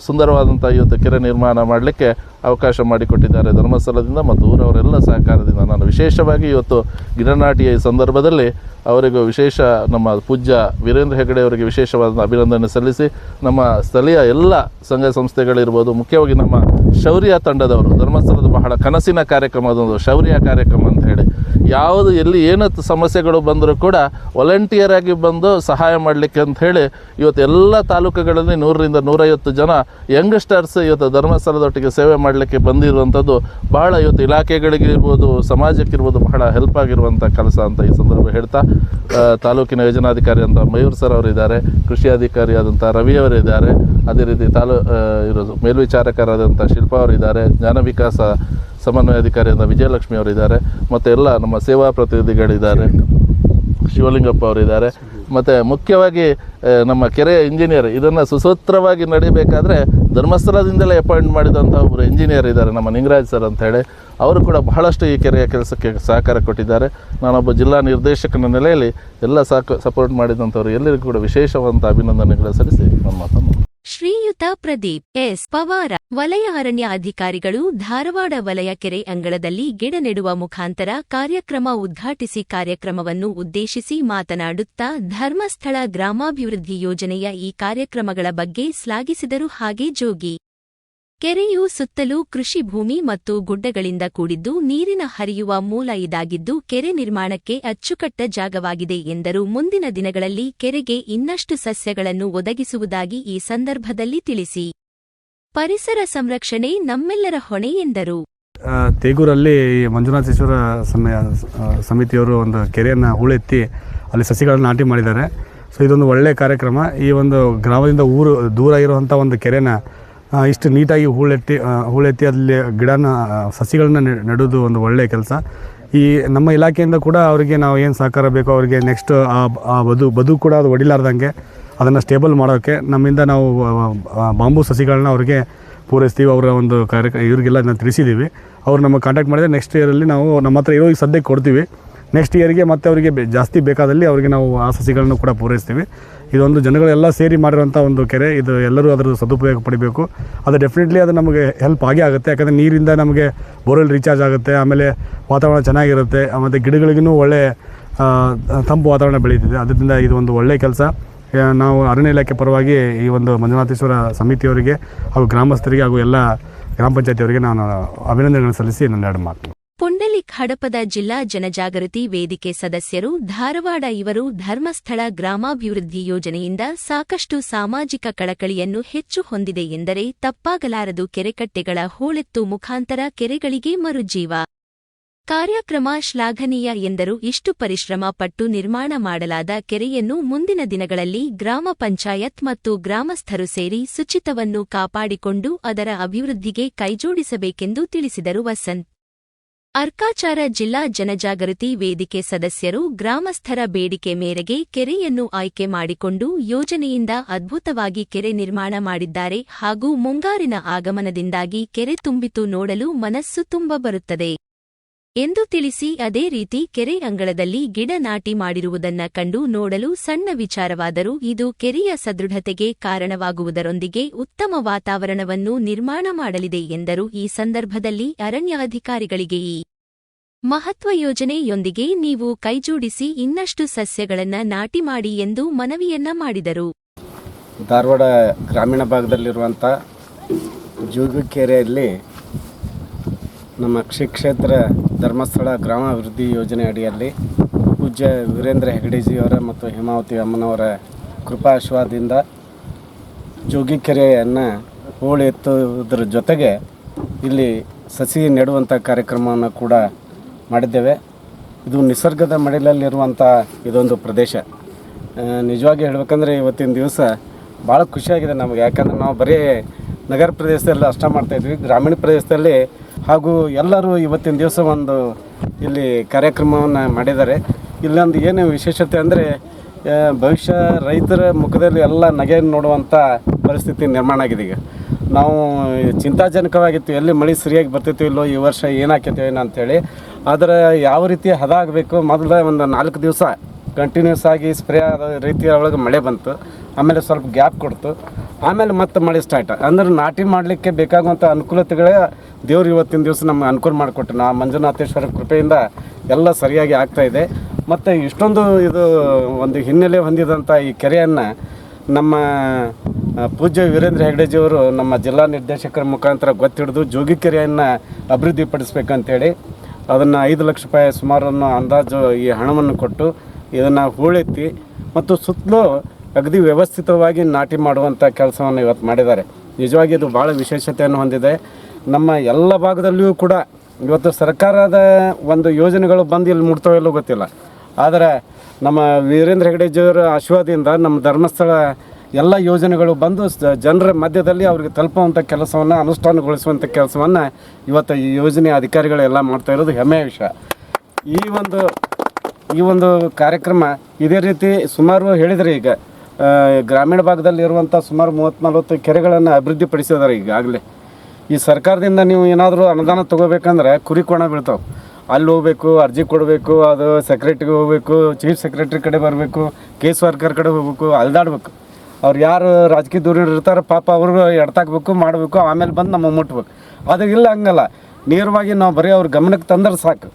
ಸುಂದರವಾದಂಥ ಇವತ್ತು ಕೆರೆ ನಿರ್ಮಾಣ ಮಾಡಲಿಕ್ಕೆ ಅವಕಾಶ ಮಾಡಿಕೊಟ್ಟಿದ್ದಾರೆ ಧರ್ಮಸ್ಥಳದಿಂದ ಮತ್ತು ಊರವರೆಲ್ಲ ಸಹಕಾರದಿಂದ. ನಾನು ವಿಶೇಷವಾಗಿ ಇವತ್ತು ಗಿಡನಾಟಿಯ ಈ ಸಂದರ್ಭದಲ್ಲಿ ಅವರಿಗೂ ವಿಶೇಷ ನಮ್ಮ ಪೂಜ್ಯ ವೀರೇಂದ್ರ ಹೆಗಡೆ ಅವರಿಗೆ ವಿಶೇಷವಾದ ಅಭಿನಂದನೆ ಸಲ್ಲಿಸಿ, ನಮ್ಮ ಸ್ಥಳೀಯ ಎಲ್ಲ ಸಂಘ ಸಂಸ್ಥೆಗಳಿರ್ಬೋದು, ಮುಖ್ಯವಾಗಿ ನಮ್ಮ ಶೌರ್ಯ ತಂಡದವರು, ಧರ್ಮಸ್ಥಳದ ಬಹಳ ಕನಸಿನ ಕಾರ್ಯಕ್ರಮ ಅದೊಂದು ಶೌರ್ಯ ಕಾರ್ಯಕ್ರಮ ಅಂತ ಹೇಳಿ. ಯಾವುದು ಎಲ್ಲಿ ಏನು ಸಮಸ್ಯೆಗಳು ಬಂದರೂ ಕೂಡ ವಾಲಂಟಿಯರ್ ಆಗಿ ಬಂದು ಸಹಾಯ ಮಾಡಲಿಕ್ಕೆ ಅಂತ ಹೇಳಿ ಇವತ್ತು ಎಲ್ಲ ತಾಲೂಕುಗಳಲ್ಲಿ ನೂರರಿಂದ ನೂರೈವತ್ತು ಜನ ಯಂಗ್ಸ್ಟರ್ಸ್ ಇವತ್ತು ಧರ್ಮಸ್ಥಳದೊಟ್ಟಿಗೆ ಸೇವೆ ಮಾಡಲಿಕ್ಕೆ ಬಂದಿರುವಂಥದ್ದು ಬಹಳ ಇವತ್ತು ಇಲಾಖೆಗಳಿಗೆ ಇರ್ಬೋದು ಸಮಾಜಕ್ಕಿರ್ಬೋದು ಬಹಳ ಹೆಲ್ಪ್ ಆಗಿರುವಂಥ ಕೆಲಸ ಅಂತ ಈ ಸಂದರ್ಭ ಹೇಳ್ತಾ ತಾಲೂಕಿನ ಯೋಜನಾಧಿಕಾರಿ ಅಂತ ಮಯೂರ್ ಸರ್ ಅವರು ಇದ್ದಾರೆ, ಕೃಷಿ ಅಧಿಕಾರಿ ಆದಂಥ ರವಿ ಅವರು ಇದ್ದಾರೆ, ಅದೇ ರೀತಿ ತಾಲೂ ಇರೋದು ಮೇಲ್ವಿಚಾರಕರಾದಂಥ ಶಿಲ್ಪಾ ಅವರು ಇದ್ದಾರೆ, ಜ್ಞಾನ ವಿಕಾಸ ಸಮನ್ವಯ ಅಧಿಕಾರಿಯಾದ ವಿಜಯಲಕ್ಷ್ಮಿ ಅವರಿದ್ದಾರೆ ಮತ್ತು ಎಲ್ಲ ನಮ್ಮ ಸೇವಾ ಪ್ರತಿನಿಧಿಗಳಿದ್ದಾರೆ, ಶಿವಲಿಂಗಪ್ಪ ಅವರಿದ್ದಾರೆ ಮತ್ತು ಮುಖ್ಯವಾಗಿ ನಮ್ಮ ಕೆರೆಯ ಇಂಜಿನಿಯರ್, ಇದನ್ನು ಸುಸೂತ್ರವಾಗಿ ನಡಿಬೇಕಾದ್ರೆ ಧರ್ಮಸ್ಥಳದಿಂದಲೇ ಅಪಾಯಿಂಟ್ ಮಾಡಿದಂಥ ಒಬ್ಬರು ಇಂಜಿನಿಯರ್ ಇದ್ದಾರೆ, ನಮ್ಮ ನಿಂಗರಾಜ್ ಸರ್ ಅಂತ ಹೇಳಿ. ಅವರು ಕೂಡ ಬಹಳಷ್ಟು ಈ ಕೆರೆಯ ಕೆಲಸಕ್ಕೆ ಸಹಕಾರ ಕೊಟ್ಟಿದ್ದಾರೆ. ನಾನೊಬ್ಬ ಜಿಲ್ಲಾ ನಿರ್ದೇಶಕನ ನೆಲೆಯಲ್ಲಿ ಎಲ್ಲ ಸಾಕು, ಸಪೋರ್ಟ್ ಮಾಡಿದಂಥವ್ರು ಎಲ್ಲರಿಗೂ ಕೂಡ ವಿಶೇಷವಾದಂಥ ಅಭಿನಂದನೆಗಳು ಸಲ್ಲಿಸಿ. ನನ್ನ ಮಾತನ್ನು ಶ್ರೀಯುತ ಪ್ರದೀಪ್, ಎಸ್. ಪವಾರ, ವಲಯ ಅರಣ್ಯ ಅಧಿಕಾರಿಗಳು ಧಾರವಾಡ ವಲಯ ಕೆರೆ ಅಂಗಳದಲ್ಲಿ ಗಿಡ ನೆಡುವ ಮುಖಾಂತರ ಕಾರ್ಯಕ್ರಮ ಉದ್ಘಾಟಿಸಿ ಕಾರ್ಯಕ್ರಮವನ್ನು ಉದ್ದೇಶಿಸಿ ಮಾತನಾಡುತ್ತಾ ಧರ್ಮಸ್ಥಳ ಗ್ರಾಮಾಭಿವೃದ್ಧಿ ಯೋಜನೆಯ ಈ ಕಾರ್ಯಕ್ರಮಗಳ ಬಗ್ಗೆ ಶ್ಲಾಘಿಸಿದರು ಹಾಗೆ ಜೋಗಿ. ಕೆರೆಯು ಸುತ್ತಲೂ ಕೃಷಿ ಭೂಮಿ ಮತ್ತು ಗುಡ್ಡಗಳಿಂದ ಕೂಡಿದ್ದು ನೀರಿನ ಹರಿಯುವ ಮೂಲ ಇದಾಗಿದ್ದು ಕೆರೆ ನಿರ್ಮಾಣಕ್ಕೆ ಅಚ್ಚುಕಟ್ಟ ಜಾಗವಾಗಿದೆ ಎಂದರು. ಮುಂದಿನ ದಿನಗಳಲ್ಲಿ ಕೆರೆಗೆ ಇನ್ನಷ್ಟು ಸಸ್ಯಗಳನ್ನು ಒದಗಿಸುವುದಾಗಿ ಈ ಸಂದರ್ಭದಲ್ಲಿ ತಿಳಿಸಿ. ಪರಿಸರ ಸಂರಕ್ಷಣೆ ನಮ್ಮೆಲ್ಲರ ಹೊಣೆ ಎಂದರು. ತೇಗೂರಲ್ಲಿ ಮಂಜುನಾಥೇಶ್ವರ ಸಮಿತಿಯವರು ಒಂದು ಕೆರೆಯನ್ನು ಹೂಳೆತ್ತಿ ಅಲ್ಲಿ ಸಸಿಗಳನ್ನು ನಾಟಿ ಮಾಡಿದ್ದಾರೆ. ಸೊ ಇದೊಂದು ಒಳ್ಳೆಯ ಕಾರ್ಯಕ್ರಮ. ಈ ಒಂದು ಗ್ರಾಮದಿಂದ ಊರು ದೂರ ಇರುವಂಥ ಒಂದು ಕೆರೆನ ಇಷ್ಟು ನೀಟಾಗಿ ಹೂಳೆತ್ತಿ ಹೂಳೆತ್ತಿ ಅಲ್ಲಿ ಗಿಡನ ಸಸಿಗಳನ್ನ ನೆಡೋದು ಒಂದು ಒಳ್ಳೆಯ ಕೆಲಸ. ಈ ನಮ್ಮ ಇಲಾಖೆಯಿಂದ ಕೂಡ ಅವರಿಗೆ ನಾವು ಏನು ಸಹಕಾರ ಬೇಕೋ ಅವರಿಗೆ ನೆಕ್ಸ್ಟ್ ಆ ಬದು ಬದು ಕೂಡ ಅದು ಒಡಿಲಾರ್ದಂಗೆ ಅದನ್ನು ಸ್ಟೇಬಲ್ ಮಾಡೋಕ್ಕೆ ನಮ್ಮಿಂದ ನಾವು ಬಾಂಬು ಸಸಿಗಳನ್ನ ಅವರಿಗೆ ಪೂರೈಸ್ತೀವಿ. ಅವರ ಒಂದು ಕಾರ್ಯ ಇವರಿಗೆಲ್ಲ ನಾವು ತಿಳಿಸಿದ್ದೀವಿ ಅವ್ರು ನಮಗೆ ಕಾಂಟ್ಯಾಕ್ಟ್ ಮಾಡಿದರೆ ನೆಕ್ಸ್ಟ್ ಇಯರಲ್ಲಿ ನಾವು ನಮ್ಮ ಹತ್ರ ಇರೋ ಸದ್ಯಕ್ಕೆ ಕೊಡ್ತೀವಿ. ನೆಕ್ಸ್ಟ್ ಇಯರಿಗೆ ಮತ್ತೆ ಅವರಿಗೆ ಜಾಸ್ತಿ ಬೇಕಾದಲ್ಲಿ ಅವರಿಗೆ ನಾವು ಆ ಸಸಿಗಳನ್ನು ಕೂಡ ಪೂರೈಸ್ತೀವಿ. ಇದೊಂದು ಜನಗಳೆಲ್ಲ ಸೇರಿ ಮಾಡಿರೋಂಥ ಒಂದು ಕೆರೆ. ಇದು ಎಲ್ಲರೂ ಅದರ ಸದುಪಯೋಗ ಪಡಿಬೇಕು. ಅದು ಡೆಫಿನೆಟ್ಲಿ ಅದು ನಮಗೆ ಹೆಲ್ಪ್ ಆಗೇ ಆಗುತ್ತೆ. ಯಾಕಂದರೆ ನೀರಿಂದ ನಮಗೆ ಬೋರ್ವೆಲ್ ರೀಚಾರ್ಜ್ ಆಗುತ್ತೆ, ಆಮೇಲೆ ವಾತಾವರಣ ಚೆನ್ನಾಗಿರುತ್ತೆ, ಮತ್ತು ಗಿಡಗಳಿಗೂ ಒಳ್ಳೆ ತಂಪು ವಾತಾವರಣ ಬೆಳೀತಿದೆ ಅದರಿಂದ ಇದು ಒಂದು ಒಳ್ಳೆಯ ಕೆಲಸ. ನಾವು ಅರಣ್ಯ ಇಲಾಖೆ ಪರವಾಗಿ ಈ ಒಂದು ಮಂಜುನಾಥೇಶ್ವರ ಸಮಿತಿಯವರಿಗೆ ಹಾಗೂ ಗ್ರಾಮಸ್ಥರಿಗೆ ಹಾಗೂ ಎಲ್ಲ ಗ್ರಾಮ ಪಂಚಾಯತಿಯವರಿಗೆ ನಾನು ಅಭಿನಂದನೆಗಳನ್ನು ಸಲ್ಲಿಸಿ ನನ್ನ ಎರಡು ಮಾತು. ಪುಂಡಲಿಕ್ ಹಡಪದ ಜಿಲ್ಲಾ ಜನಜಾಗೃತಿ ವೇದಿಕೆ ಸದಸ್ಯರು ಧಾರವಾಡ ಇವರು ಧರ್ಮಸ್ಥಳ ಗ್ರಾಮಾಭಿವೃದ್ಧಿ ಯೋಜನೆಯಿಂದ ಸಾಕಷ್ಟು ಸಾಮಾಜಿಕ ಕಳಕಳಿಯನ್ನು ಹೆಚ್ಚು ಹೊಂದಿದೆ ಎಂದರೆ ತಪ್ಪಾಗಲಾರದು ಕೆರೆಕಟ್ಟೆಗಳ ಹೂಳೆತ್ತು ಮುಖಾಂತರ ಕೆರೆಗಳಿಗೆ ಮರುಜೀವ. ಕಾರ್ಯಕ್ರಮ ಶ್ಲಾಘನೀಯ ಎಂದರು. ಇಷ್ಟು ಪರಿಶ್ರಮ ಪಟ್ಟು ನಿರ್ಮಾಣ ಮಾಡಲಾದ ಕೆರೆಯನ್ನು ಮುಂದಿನ ದಿನಗಳಲ್ಲಿ ಗ್ರಾಮ ಪಂಚಾಯತ್ ಮತ್ತು ಗ್ರಾಮಸ್ಥರು ಸೇರಿ ಶುಚಿತವನ್ನು ಕಾಪಾಡಿಕೊಂಡು ಅದರ ಅಭಿವೃದ್ಧಿಗೆ ಕೈಜೋಡಿಸಬೇಕೆಂದು ತಿಳಿಸಿದರು. ವಸಂತ್ ಅರ್ಕಾಚಾರ ಜಿಲ್ಲಾ ಜನಜಾಗೃತಿ ವೇದಿಕೆ ಸದಸ್ಯರು ಗ್ರಾಮಸ್ಥರ ಬೇಡಿಕೆ ಮೇರೆಗೆ ಕೆರೆಯನ್ನು ಆಯ್ಕೆ ಮಾಡಿಕೊಂಡು ಯೋಜನೆಯಿಂದ ಅದ್ಭುತವಾಗಿ ಕೆರೆ ನಿರ್ಮಾಣ ಮಾಡಿದ್ದಾರೆ ಹಾಗೂ ಮುಂಗಾರಿನ ಆಗಮನದಿಂದಾಗಿ ಕೆರೆ ತುಂಬಿತು ನೋಡಲು ಮನಸ್ಸು ತುಂಬ ಬರುತ್ತದೆ ಎಂದು ತಿಳಿಸಿ ಅದೇ ರೀತಿ ಕೆರೆ ಅಂಗಳದಲ್ಲಿ ಗಿಡ ನಾಟಿ ಮಾಡಿರುವುದನ್ನ ಕಂಡು ನೋಡಲು ಸಣ್ಣ ವಿಚಾರವಾದರೂ ಇದು ಕೆರೆಯ ಸದೃಢತೆಗೆ ಕಾರಣವಾಗುವುದರೊಂದಿಗೆ ಉತ್ತಮ ವಾತಾವರಣವನ್ನು ನಿರ್ಮಾಣ ಮಾಡಲಿದೆ ಎಂದರು. ಈ ಸಂದರ್ಭದಲ್ಲಿ ಅರಣ್ಯಾಧಿಕಾರಿಗಳಿಗೆ ಈ ಮಹತ್ವ ಯೋಜನೆಯೊಂದಿಗೆ ನೀವು ಕೈಜೋಡಿಸಿ ಇನ್ನಷ್ಟು ಸಸ್ಯಗಳನ್ನ ನಾಟಿ ಮಾಡಿ ಎಂದು ಮನವಿಯನ್ನ ಮಾಡಿದರು. ಧಾರವಾಡ ಗ್ರಾಮೀಣ ಭಾಗದಲ್ಲಿರುವಂಥ ಜೋಗಿಕೆರೆಯಲ್ಲಿ ನಮ್ಮ ಕ್ಷೇತ್ರ, ಧರ್ಮಸ್ಥಳ ಗ್ರಾಮಾಭಿವೃದ್ಧಿ ಯೋಜನೆ ಅಡಿಯಲ್ಲಿ ಪೂಜ್ಯ ವೀರೇಂದ್ರ ಹೆಗಡೆಜಿಯವರ ಮತ್ತು ಹೇಮಾವತಿ ಅಮ್ಮನವರ ಕೃಪಾಶ್ವಾದಿಂದ ಜೋಗಿಕೆರೆಯನ್ನು ಹೋಳಿ ಎತ್ತುವುದರ ಜೊತೆಗೆ ಇಲ್ಲಿ ಸಸಿ ನೆಡುವಂಥ ಕಾರ್ಯಕ್ರಮವನ್ನು ಕೂಡ ಮಾಡಿದ್ದೇವೆ. ಇದು ನಿಸರ್ಗದ ಮಡಿಲಲ್ಲಿರುವಂಥ ಇದೊಂದು ಪ್ರದೇಶ. ನಿಜವಾಗಿ ಹೇಳ್ಬೇಕಂದ್ರೆ ಇವತ್ತಿನ ದಿವಸ ಭಾಳ ಖುಷಿಯಾಗಿದೆ ನಮಗೆ. ಯಾಕಂದ್ರೆ ನಾವು ಬರೀ ನಗರ ಪ್ರದೇಶದಲ್ಲಿ ಅಷ್ಟ ಮಾಡ್ತಾಯಿದ್ವಿ ಗ್ರಾಮೀಣ ಪ್ರದೇಶದಲ್ಲಿ ಹಾಗೂ ಎಲ್ಲರೂ ಇವತ್ತಿನ ದಿವಸ ಒಂದು ಇಲ್ಲಿ ಕಾರ್ಯಕ್ರಮವನ್ನು ಮಾಡಿದ್ದಾರೆ. ಇಲ್ಲೊಂದು ಏನು ವಿಶೇಷತೆ ಅಂದರೆ ಭವಿಷ್ಯ ರೈತರ ಮುಖದಲ್ಲಿ ಎಲ್ಲ ನಗೆ ನೋಡುವಂಥ ಪರಿಸ್ಥಿತಿ ನಿರ್ಮಾಣ ಆಗಿದೆ ಈಗ. ನಾವು ಚಿಂತಾಜನಕವಾಗಿತ್ತು, ಎಲ್ಲಿ ಮಳೆ ಸರಿಯಾಗಿ ಬರ್ತಿತ್ತು ಇಲ್ಲೋ ಈ ವರ್ಷ ಏನಾಕೈತೋ ಏನೋ ಅಂಥೇಳಿ ಆದರೆ ಯಾವ ರೀತಿ ಹದ ಆಗಬೇಕು ಮೊದಲ ಒಂದು ನಾಲ್ಕು ದಿವಸ ಕಂಟಿನ್ಯೂಸ್ ಆಗಿ ಸ್ಪ್ರೇ ಆದ ರೀತಿಯ ಒಳಗೆ ಮಳೆ ಬಂತು. ಆಮೇಲೆ ಸ್ವಲ್ಪ ಗ್ಯಾಪ್ ಕೊಡ್ತು. ಆಮೇಲೆ ಮತ್ತೆ ಮಳೆ ಸ್ಟಾರ್ಟ್ ಅಂದ್ರೆ ನಾಟಿ ಮಾಡಲಿಕ್ಕೆ ಬೇಕಾಗುವಂಥ ಅನುಕೂಲತೆಗಳೇ ದೇವ್ರು ಇವತ್ತಿನ ದಿವಸ ನಮ್ಗೆ ಅನುಕೂಲ ಮಾಡಿಕೊಟ್ಟು ನಾ ಮಂಜುನಾಥೇಶ್ವರ ಕೃಪೆಯಿಂದ ಎಲ್ಲ ಸರಿಯಾಗಿ ಆಗ್ತಾ ಇದೆ. ಮತ್ತು ಇಷ್ಟೊಂದು ಇದು ಒಂದು ಹಿನ್ನೆಲೆ ಹೊಂದಿದಂಥ ಈ ಕೆರೆಯನ್ನು ನಮ್ಮ ಪೂಜ್ಯ ವೀರೇಂದ್ರ ಹೆಗ್ಡೆಜಿಯವರು ನಮ್ಮ ಜಿಲ್ಲಾ ನಿರ್ದೇಶಕರ ಮುಖಾಂತರ ಗೊತ್ತಿಡಿದು ಜೋಗಿ ಕೆರೆಯನ್ನು ಅಭಿವೃದ್ಧಿಪಡಿಸ್ಬೇಕಂತೇಳಿ ಅದನ್ನು ಐದು ಲಕ್ಷ ರೂಪಾಯಿ ಸುಮಾರನ್ನು ಅಂದಾಜು ಈ ಹಣವನ್ನು ಕೊಟ್ಟು ಇದನ್ನು ಹೂಳೆತ್ತಿ ಮತ್ತು ಸುತ್ತಲೂ ಅಗದಿ ವ್ಯವಸ್ಥಿತವಾಗಿ ನಾಟಿ ಮಾಡುವಂಥ ಕೆಲಸವನ್ನು ಇವತ್ತು ಮಾಡಿದ್ದಾರೆ. ನಿಜವಾಗಿ ಇದು ಭಾಳ ವಿಶೇಷತೆಯನ್ನು ಹೊಂದಿದೆ. ನಮ್ಮ ಎಲ್ಲ ಭಾಗದಲ್ಲಿಯೂ ಕೂಡ ಇವತ್ತು ಸರ್ಕಾರದ ಒಂದು ಯೋಜನೆಗಳು ಬಂದು ಇಲ್ಲಿ ಮುಟ್ತವೆ ಇಲ್ಲೋ ಗೊತ್ತಿಲ್ಲ. ಆದರೆ ನಮ್ಮ ವೀರೇಂದ್ರ ಹೆಗಡೆಜಿಯವರ ಆಶೀರ್ವಾದದಿಂದ ನಮ್ಮ ಧರ್ಮಸ್ಥಳ ಎಲ್ಲ ಯೋಜನೆಗಳು ಬಂದು ಜನರ ಮಧ್ಯದಲ್ಲಿ ಅವರಿಗೆ ತಲುಪುವಂಥ ಕೆಲಸವನ್ನು ಅನುಷ್ಠಾನಗೊಳಿಸುವಂಥ ಕೆಲಸವನ್ನು ಇವತ್ತು ಈ ಯೋಜನೆ ಅಧಿಕಾರಿಗಳೆಲ್ಲ ಮಾಡ್ತಾ ಇರೋದು ಹೆಮ್ಮೆಯ ವಿಷಯ. ಈ ಒಂದು ಈ ಒಂದು ಕಾರ್ಯಕ್ರಮ ಇದೇ ರೀತಿ ಸುಮಾರು ಹೇಳಿದರೆ ಈಗ ಗ್ರಾಮೀಣ ಭಾಗದಲ್ಲಿ ಇರುವಂಥ ಸುಮಾರು ಮೂವತ್ತು ನಲ್ವತ್ತು ಕೆರೆಗಳನ್ನು ಅಭಿವೃದ್ಧಿಪಡಿಸಿದ್ದಾರೆ ಈಗಾಗಲೇ. ಈ ಸರ್ಕಾರದಿಂದ ನೀವು ಏನಾದರೂ ಅನುದಾನ ತೊಗೋಬೇಕಂದ್ರೆ ಕುರಿ ಕೋಣ ಬೀಳ್ತಾವೆ. ಅಲ್ಲಿ ಹೋಗ್ಬೇಕು, ಅರ್ಜಿ ಕೊಡಬೇಕು, ಅದು ಸೆಕ್ರೆಟ್ರಿಗೆ ಹೋಗ್ಬೇಕು ಚೀಫ್ ಸೆಕ್ರೆಟ್ರಿ ಕಡೆ ಬರಬೇಕು ಕೇಸ್ ವರ್ಕರ್ ಕಡೆ ಹೋಗ್ಬೇಕು, ಅಲ್ದಾಡ್ಬೇಕು. ಅವ್ರು ಯಾರು ರಾಜಕೀಯ ದೂರ ಇರ್ತಾರೆ ಪಾಪ ಅವರು ಎಡ್ತಾಕ್ಬೇಕು, ಮಾಡಬೇಕು, ಆಮೇಲೆ ಬಂದು ನಮ್ಮ ಮುಟ್ಬೇಕು. ಅದು ಇಲ್ಲ ಹಂಗಲ್ಲ. ನೇರವಾಗಿ ನಾವು ಬರೀ ಅವ್ರ ಗಮನಕ್ಕೆ ತಂದ್ರೆ ಸಾಕು.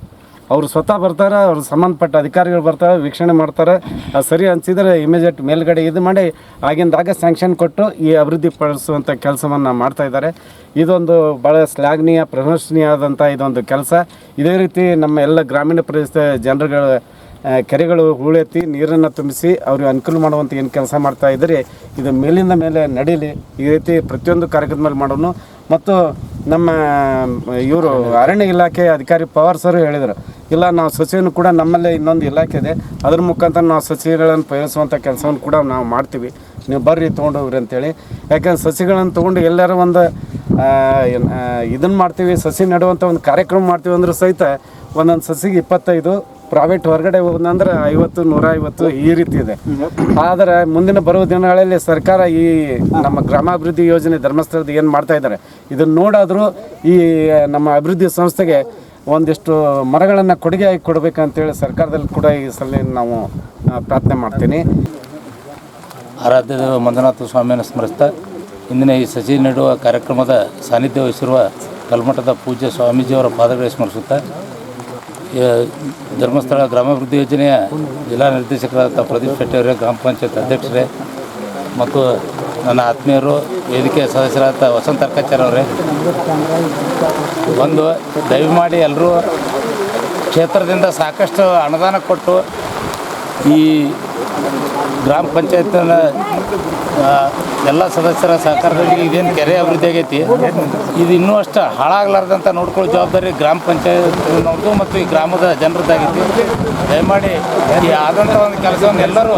ಅವರು ಸ್ವತಃ ಬರ್ತಾರೆ, ಅವ್ರ ಸಂಬಂಧಪಟ್ಟ ಅಧಿಕಾರಿಗಳು ಬರ್ತಾರೆ, ವೀಕ್ಷಣೆ ಮಾಡ್ತಾರೆ. ಅದು ಸರಿ ಅನಿಸಿದರೆ ಇಮಿಡಿಯೇಟ್ ಮೇಲ್ಗಡೆ ಇದು ಮಾಡಿ ಆಗಿಂದಾಗ ಸ್ಯಾಂಕ್ಷನ್ ಕೊಟ್ಟು ಈ ಅಭಿವೃದ್ಧಿ ಪಡಿಸುವಂಥ ಕೆಲಸವನ್ನು ಮಾಡ್ತಾ ಇದ್ದಾರೆ. ಇದೊಂದು ಭಾಳ ಶ್ಲಾಘನೀಯ ಪ್ರಶಂಸನೀಯವಾದಂಥ ಇದೊಂದು ಕೆಲಸ. ಇದೇ ರೀತಿ ನಮ್ಮ ಎಲ್ಲ ಗ್ರಾಮೀಣ ಪ್ರದೇಶದ ಜನರುಗಳ ಕೆರೆಗಳು ಹೂಳೆತ್ತಿ ನೀರನ್ನು ತುಂಬಿಸಿ ಅವ್ರಿಗೆ ಅನುಕೂಲ ಮಾಡುವಂಥ ಏನು ಕೆಲಸ ಮಾಡ್ತಾ ಇದ್ದರೆ, ಇದು ಮೇಲಿಂದ ಮೇಲೆ ನಡೀಲಿ. ಈ ರೀತಿ ಪ್ರತಿಯೊಂದು ಕಾರ್ಯಕ್ರಮದಲ್ಲಿ ಮಾಡೋನು. ಮತ್ತು ನಮ್ಮ ಇವರು ಅರಣ್ಯ ಇಲಾಖೆ ಅಧಿಕಾರಿ ಪವಾರ್ ಸರ್ ಹೇಳಿದರು, ಇಲ್ಲ ನಾವು ಸಸಿಯನ್ನು ಕೂಡ ನಮ್ಮಲ್ಲೇ ಇನ್ನೊಂದು ಇಲಾಖೆ ಇದೆ, ಅದ್ರ ಮುಖಾಂತರ ನಾವು ಸಸಿಗಳನ್ನು ಪಯೋಗಿಸುವಂಥ ಕೆಲಸವನ್ನು ಕೂಡ ನಾವು ಮಾಡ್ತೀವಿ. ನೀವು ಬರ್ರಿ ತೊಗೊಂಡು ಹೋಗ್ರಿ ಅಂತೇಳಿ. ಯಾಕಂದ್ರೆ ಸಸಿಗಳನ್ನು ತೊಗೊಂಡು ಎಲ್ಲರೂ ಒಂದು ಇದನ್ನು ಮಾಡ್ತೀವಿ, ಸಸಿ ನೆಡುವಂಥ ಒಂದು ಕಾರ್ಯಕ್ರಮ ಮಾಡ್ತೀವಿ ಅಂದರೂ ಸಹಿತ ಒಂದೊಂದು ಸಸಿಗೆ ಇಪ್ಪತ್ತೈದು ಪ್ರೈವೇಟ್ ಹೊರಗಡೆ ಹೋದಂದ್ರೆ ಐವತ್ತು ನೂರ ಐವತ್ತು ಈ ರೀತಿ ಇದೆ. ಆದರೆ ಮುಂದಿನ ಬರುವ ದಿನಗಳಲ್ಲಿ ಸರ್ಕಾರ ಈ ನಮ್ಮ ಗ್ರಾಮಾಭಿವೃದ್ಧಿ ಯೋಜನೆ ಧರ್ಮಸ್ಥಳದ ಏನು ಮಾಡ್ತಾ ಇದ್ದಾರೆ ಇದನ್ನು ನೋಡಾದರೂ ಈ ನಮ್ಮ ಅಭಿವೃದ್ಧಿ ಸಂಸ್ಥೆಗೆ ಒಂದಿಷ್ಟು ಮರಗಳನ್ನು ಕೊಡುಗೆಯಾಗಿ ಕೊಡಬೇಕಂತೇಳಿ ಸರ್ಕಾರದಲ್ಲಿ ಕೂಡ ಈ ಸಲ ನಾವು ಪ್ರಾರ್ಥನೆ ಮಾಡ್ತೀನಿ. ಆರಾಧ್ಯ ದೇವ ಮಂಜುನಾಥ ಸ್ವಾಮಿಯನ್ನು ಸ್ಮರಿಸ್ತಾ, ಇಂದಿನ ಈ ಸಜಿ ನೆಡುವ ಕಾರ್ಯಕ್ರಮದ ಸಾನ್ನಿಧ್ಯ ವಹಿಸಿರುವ ಕಲ್ಮಠದ ಪೂಜ್ಯ ಸ್ವಾಮೀಜಿಯವರ ಪಾದಗಳಿಗೆ ಸ್ಮರಿಸುತ್ತಾ ಧರ್ಮಸ್ಥಳ ಗ್ರಾಮಾಭಿವೃದ್ಧಿ ಯೋಜನೆಯ ಜಿಲ್ಲಾ ನಿರ್ದೇಶಕರಾದ ಪ್ರದೀಪ್ ಶೆಟ್ಟಿ ಅವರೇ ಗ್ರಾಮ ಪಂಚಾಯತ್ ಅಧ್ಯಕ್ಷರೇ, ಮತ್ತು ನನ್ನ ಆತ್ಮೀಯರು ವೇದಿಕೆಯ ಸದಸ್ಯರಾದ ವಸಂತ ಅರ್ಕಾಚಾರ್ ಅವರೇ. ಒಂದು ದಯಮಾಡಿ ಎಲ್ಲರೂ ಕ್ಷೇತ್ರದಿಂದ ಸಾಕಷ್ಟು ಅನುದಾನ ಕೊಟ್ಟು ಈ ಗ್ರಾಮ ಪಂಚಾಯತ್ನ ಎಲ್ಲ ಸದಸ್ಯರ ಸಹಕಾರದಲ್ಲಿ ಇದೇನು ಕೆರೆ ಅಭಿವೃದ್ಧಿ ಆಗೈತಿ? ಇದು ಇನ್ನೂ ಅಷ್ಟು ಹಾಳಾಗ್ಲಾರ್ದಂತ ನೋಡ್ಕೊಳ್ಳೋ ಜವಾಬ್ದಾರಿ ಗ್ರಾಮ ಪಂಚಾಯತ್ ನೋಡ್ದು ಮತ್ತು ಈ ಗ್ರಾಮದ ಜನರದ್ದಾಗೈತಿ ದಯಮಾಡಿ ಈ ಆದಂಥ ಒಂದು ಕೆಲಸವನ್ನು ಎಲ್ಲರೂ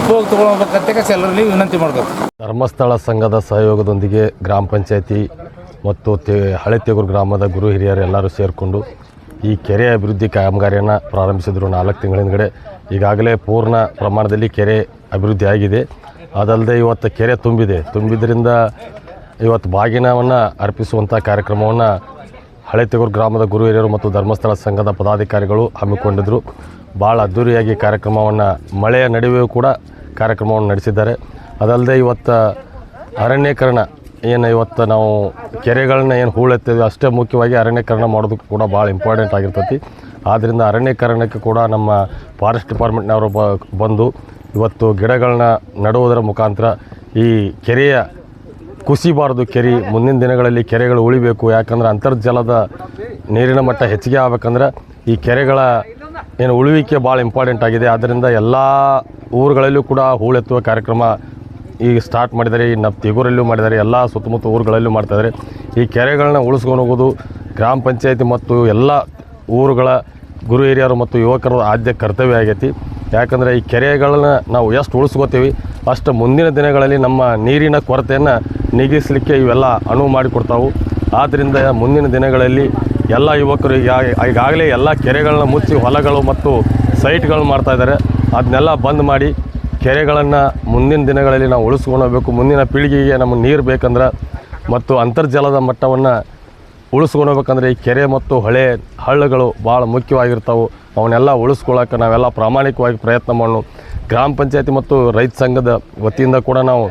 ಉಪಯೋಗ ತೊಗೊಳ್ಬೇಕಂತ ಎಲ್ಲರಲ್ಲಿ ವಿನಂತಿ ಮಾಡಬೇಕು ಧರ್ಮಸ್ಥಳ ಸಂಘದ ಸಹಯೋಗದೊಂದಿಗೆ ಗ್ರಾಮ ಪಂಚಾಯತಿ ಮತ್ತು ಹಳೆ ತೇಗೂರು ಗ್ರಾಮದ ಗುರು ಹಿರಿಯರು ಎಲ್ಲರೂ ಸೇರಿಕೊಂಡು ಈ ಕೆರೆ ಅಭಿವೃದ್ಧಿ ಕಾಮಗಾರಿಯನ್ನು ಪ್ರಾರಂಭಿಸಿದ್ರು ನಾಲ್ಕು ತಿಂಗಳ ಹಿಂದ್ಗಡೆ. ಈಗಾಗಲೇ ಪೂರ್ಣ ಪ್ರಮಾಣದಲ್ಲಿ ಕೆರೆ ಅಭಿವೃದ್ಧಿ ಆಗಿದೆ. ಅದಲ್ಲದೆ ಇವತ್ತು ಕೆರೆ ತುಂಬಿದೆ. ತುಂಬಿದ್ರಿಂದ ಇವತ್ತು ಬಾಗಿನವನ್ನು ಅರ್ಪಿಸುವಂಥ ಕಾರ್ಯಕ್ರಮವನ್ನು ಹಳೆತೆಗೂರು ಗ್ರಾಮದ ಗುರು ಹಿರಿಯರು ಮತ್ತು ಧರ್ಮಸ್ಥಳ ಸಂಘದ ಪದಾಧಿಕಾರಿಗಳು ಹಮ್ಮಿಕೊಂಡಿದ್ದರು ಭಾಳ ಅದ್ಧೂರಿಯಾಗಿ ಕಾರ್ಯಕ್ರಮವನ್ನು ಮಳೆಯ ನಡುವೆಯೂ ಕೂಡ ಕಾರ್ಯಕ್ರಮವನ್ನು ನಡೆಸಿದ್ದಾರೆ. ಅದಲ್ಲದೆ ಇವತ್ತು ಅರಣ್ಯೀಕರಣ ಏನು ಇವತ್ತು ನಾವು ಕೆರೆಗಳನ್ನ ಏನು ಹೂಳೆತ್ತೇವೆ ಅಷ್ಟೇ ಮುಖ್ಯವಾಗಿ ಅರಣ್ಯೀಕರಣ ಮಾಡೋದು ಕೂಡ ಭಾಳ ಇಂಪಾರ್ಟೆಂಟ್ ಆಗಿರ್ತೈತಿ. ಆದ್ದರಿಂದ ಅರಣ್ಯೀಕರಣಕ್ಕೆ ಕೂಡ ನಮ್ಮ ಫಾರೆಸ್ಟ್ ಡಿಪಾರ್ಟ್ಮೆಂಟ್ನವರು ಬಂದು ಇವತ್ತು ಗಿಡಗಳನ್ನ ನೆಡುವುದರ ಮುಖಾಂತರ ಈ ಕೆರೆಯ ಕುಸಿಬಾರದು ಕೆರೆ, ಮುಂದಿನ ದಿನಗಳಲ್ಲಿ ಕೆರೆಗಳು ಉಳಿಬೇಕು. ಯಾಕಂದ್ರೆ ಅಂತರ್ಜಲದ ನೀರಿನ ಮಟ್ಟ ಹೆಚ್ಚಿಗೆ ಆಗಬೇಕಂದ್ರೆ ಈ ಕೆರೆಗಳ ಏನು ಉಳುವಿಕೆ ಭಾಳ ಇಂಪಾರ್ಟೆಂಟ್ ಆಗಿದೆ. ಆದ್ದರಿಂದ ಎಲ್ಲ ಊರುಗಳಲ್ಲೂ ಕೂಡ ಹೂಳೆತ್ತುವ ಕಾರ್ಯಕ್ರಮ ಈಗ ಸ್ಟಾರ್ಟ್ ಮಾಡಿದ್ದಾರೆ ಈ ನಮ್ಮ ತಿಗೂರಲ್ಲೂ ಮಾಡಿದ್ದಾರೆ ಎಲ್ಲ ಸುತ್ತಮುತ್ತ ಊರುಗಳಲ್ಲೂ ಮಾಡ್ತಾಯಿದ್ದಾರೆ ಈ ಕೆರೆಗಳನ್ನ ಉಳಿಸ್ಕೊಂಡು ಹೋಗೋದು ಗ್ರಾಮ ಪಂಚಾಯತಿ ಮತ್ತು ಎಲ್ಲ ಊರುಗಳ ಗುರು ಹಿರಿಯರು ಮತ್ತು ಯುವಕರ ಆದ್ಯ ಕರ್ತವ್ಯ ಆಗೈತಿ. ಯಾಕಂದರೆ ಈ ಕೆರೆಗಳನ್ನ ನಾವು ಎಷ್ಟು ಉಳಿಸ್ಕೋತೀವಿ, ಅಷ್ಟು ಮುಂದಿನ ದಿನಗಳಲ್ಲಿ ನಮ್ಮ ನೀರಿನ ಕೊರತೆಯನ್ನು ನೀಗಿಸಲಿಕ್ಕೆ ಇವೆಲ್ಲ ಅನುವು ಮಾಡಿಕೊಡ್ತಾವು. ಆದ್ದರಿಂದ ಮುಂದಿನ ದಿನಗಳಲ್ಲಿ ಎಲ್ಲ ಯುವಕರು ಈಗ, ಈಗಾಗಲೇ ಎಲ್ಲ ಕೆರೆಗಳನ್ನ ಮುಚ್ಚಿ ಹೊಲಗಳು ಮತ್ತು ಸೈಟ್ಗಳು ಮಾಡ್ತಾ ಇದ್ದಾರೆ. ಅದನ್ನೆಲ್ಲ ಬಂದ್ ಮಾಡಿ ಕೆರೆಗಳನ್ನು ಮುಂದಿನ ದಿನಗಳಲ್ಲಿ ನಾವು ಉಳಿಸ್ಕೊಂಡು ಹೋಗಬೇಕು. ಮುಂದಿನ ಪೀಳಿಗೆಗೆ ನಮಗೆ ನೀರು ಬೇಕಂದ್ರೆ ಮತ್ತು ಅಂತರ್ಜಲದ ಮಟ್ಟವನ್ನು ಉಳಿಸ್ಕೊಂಡು ಹೋಗ್ಬೇಕಂದ್ರೆ ಈ ಕೆರೆ ಮತ್ತು ಹೊಳೆ ಹಳ್ಳಗಳು ಭಾಳ ಮುಖ್ಯವಾಗಿರ್ತಾವೆ. ಅವನ್ನೆಲ್ಲ ಉಳಿಸ್ಕೊಳ್ಳೋಕೆ ನಾವೆಲ್ಲ ಪ್ರಾಮಾಣಿಕವಾಗಿ ಪ್ರಯತ್ನ ಮಾಡೋಣ ಗ್ರಾಮ ಪಂಚಾಯತಿ ಮತ್ತು ರೈತ ಸಂಘದ ವತಿಯಿಂದ ಕೂಡ ನಾವು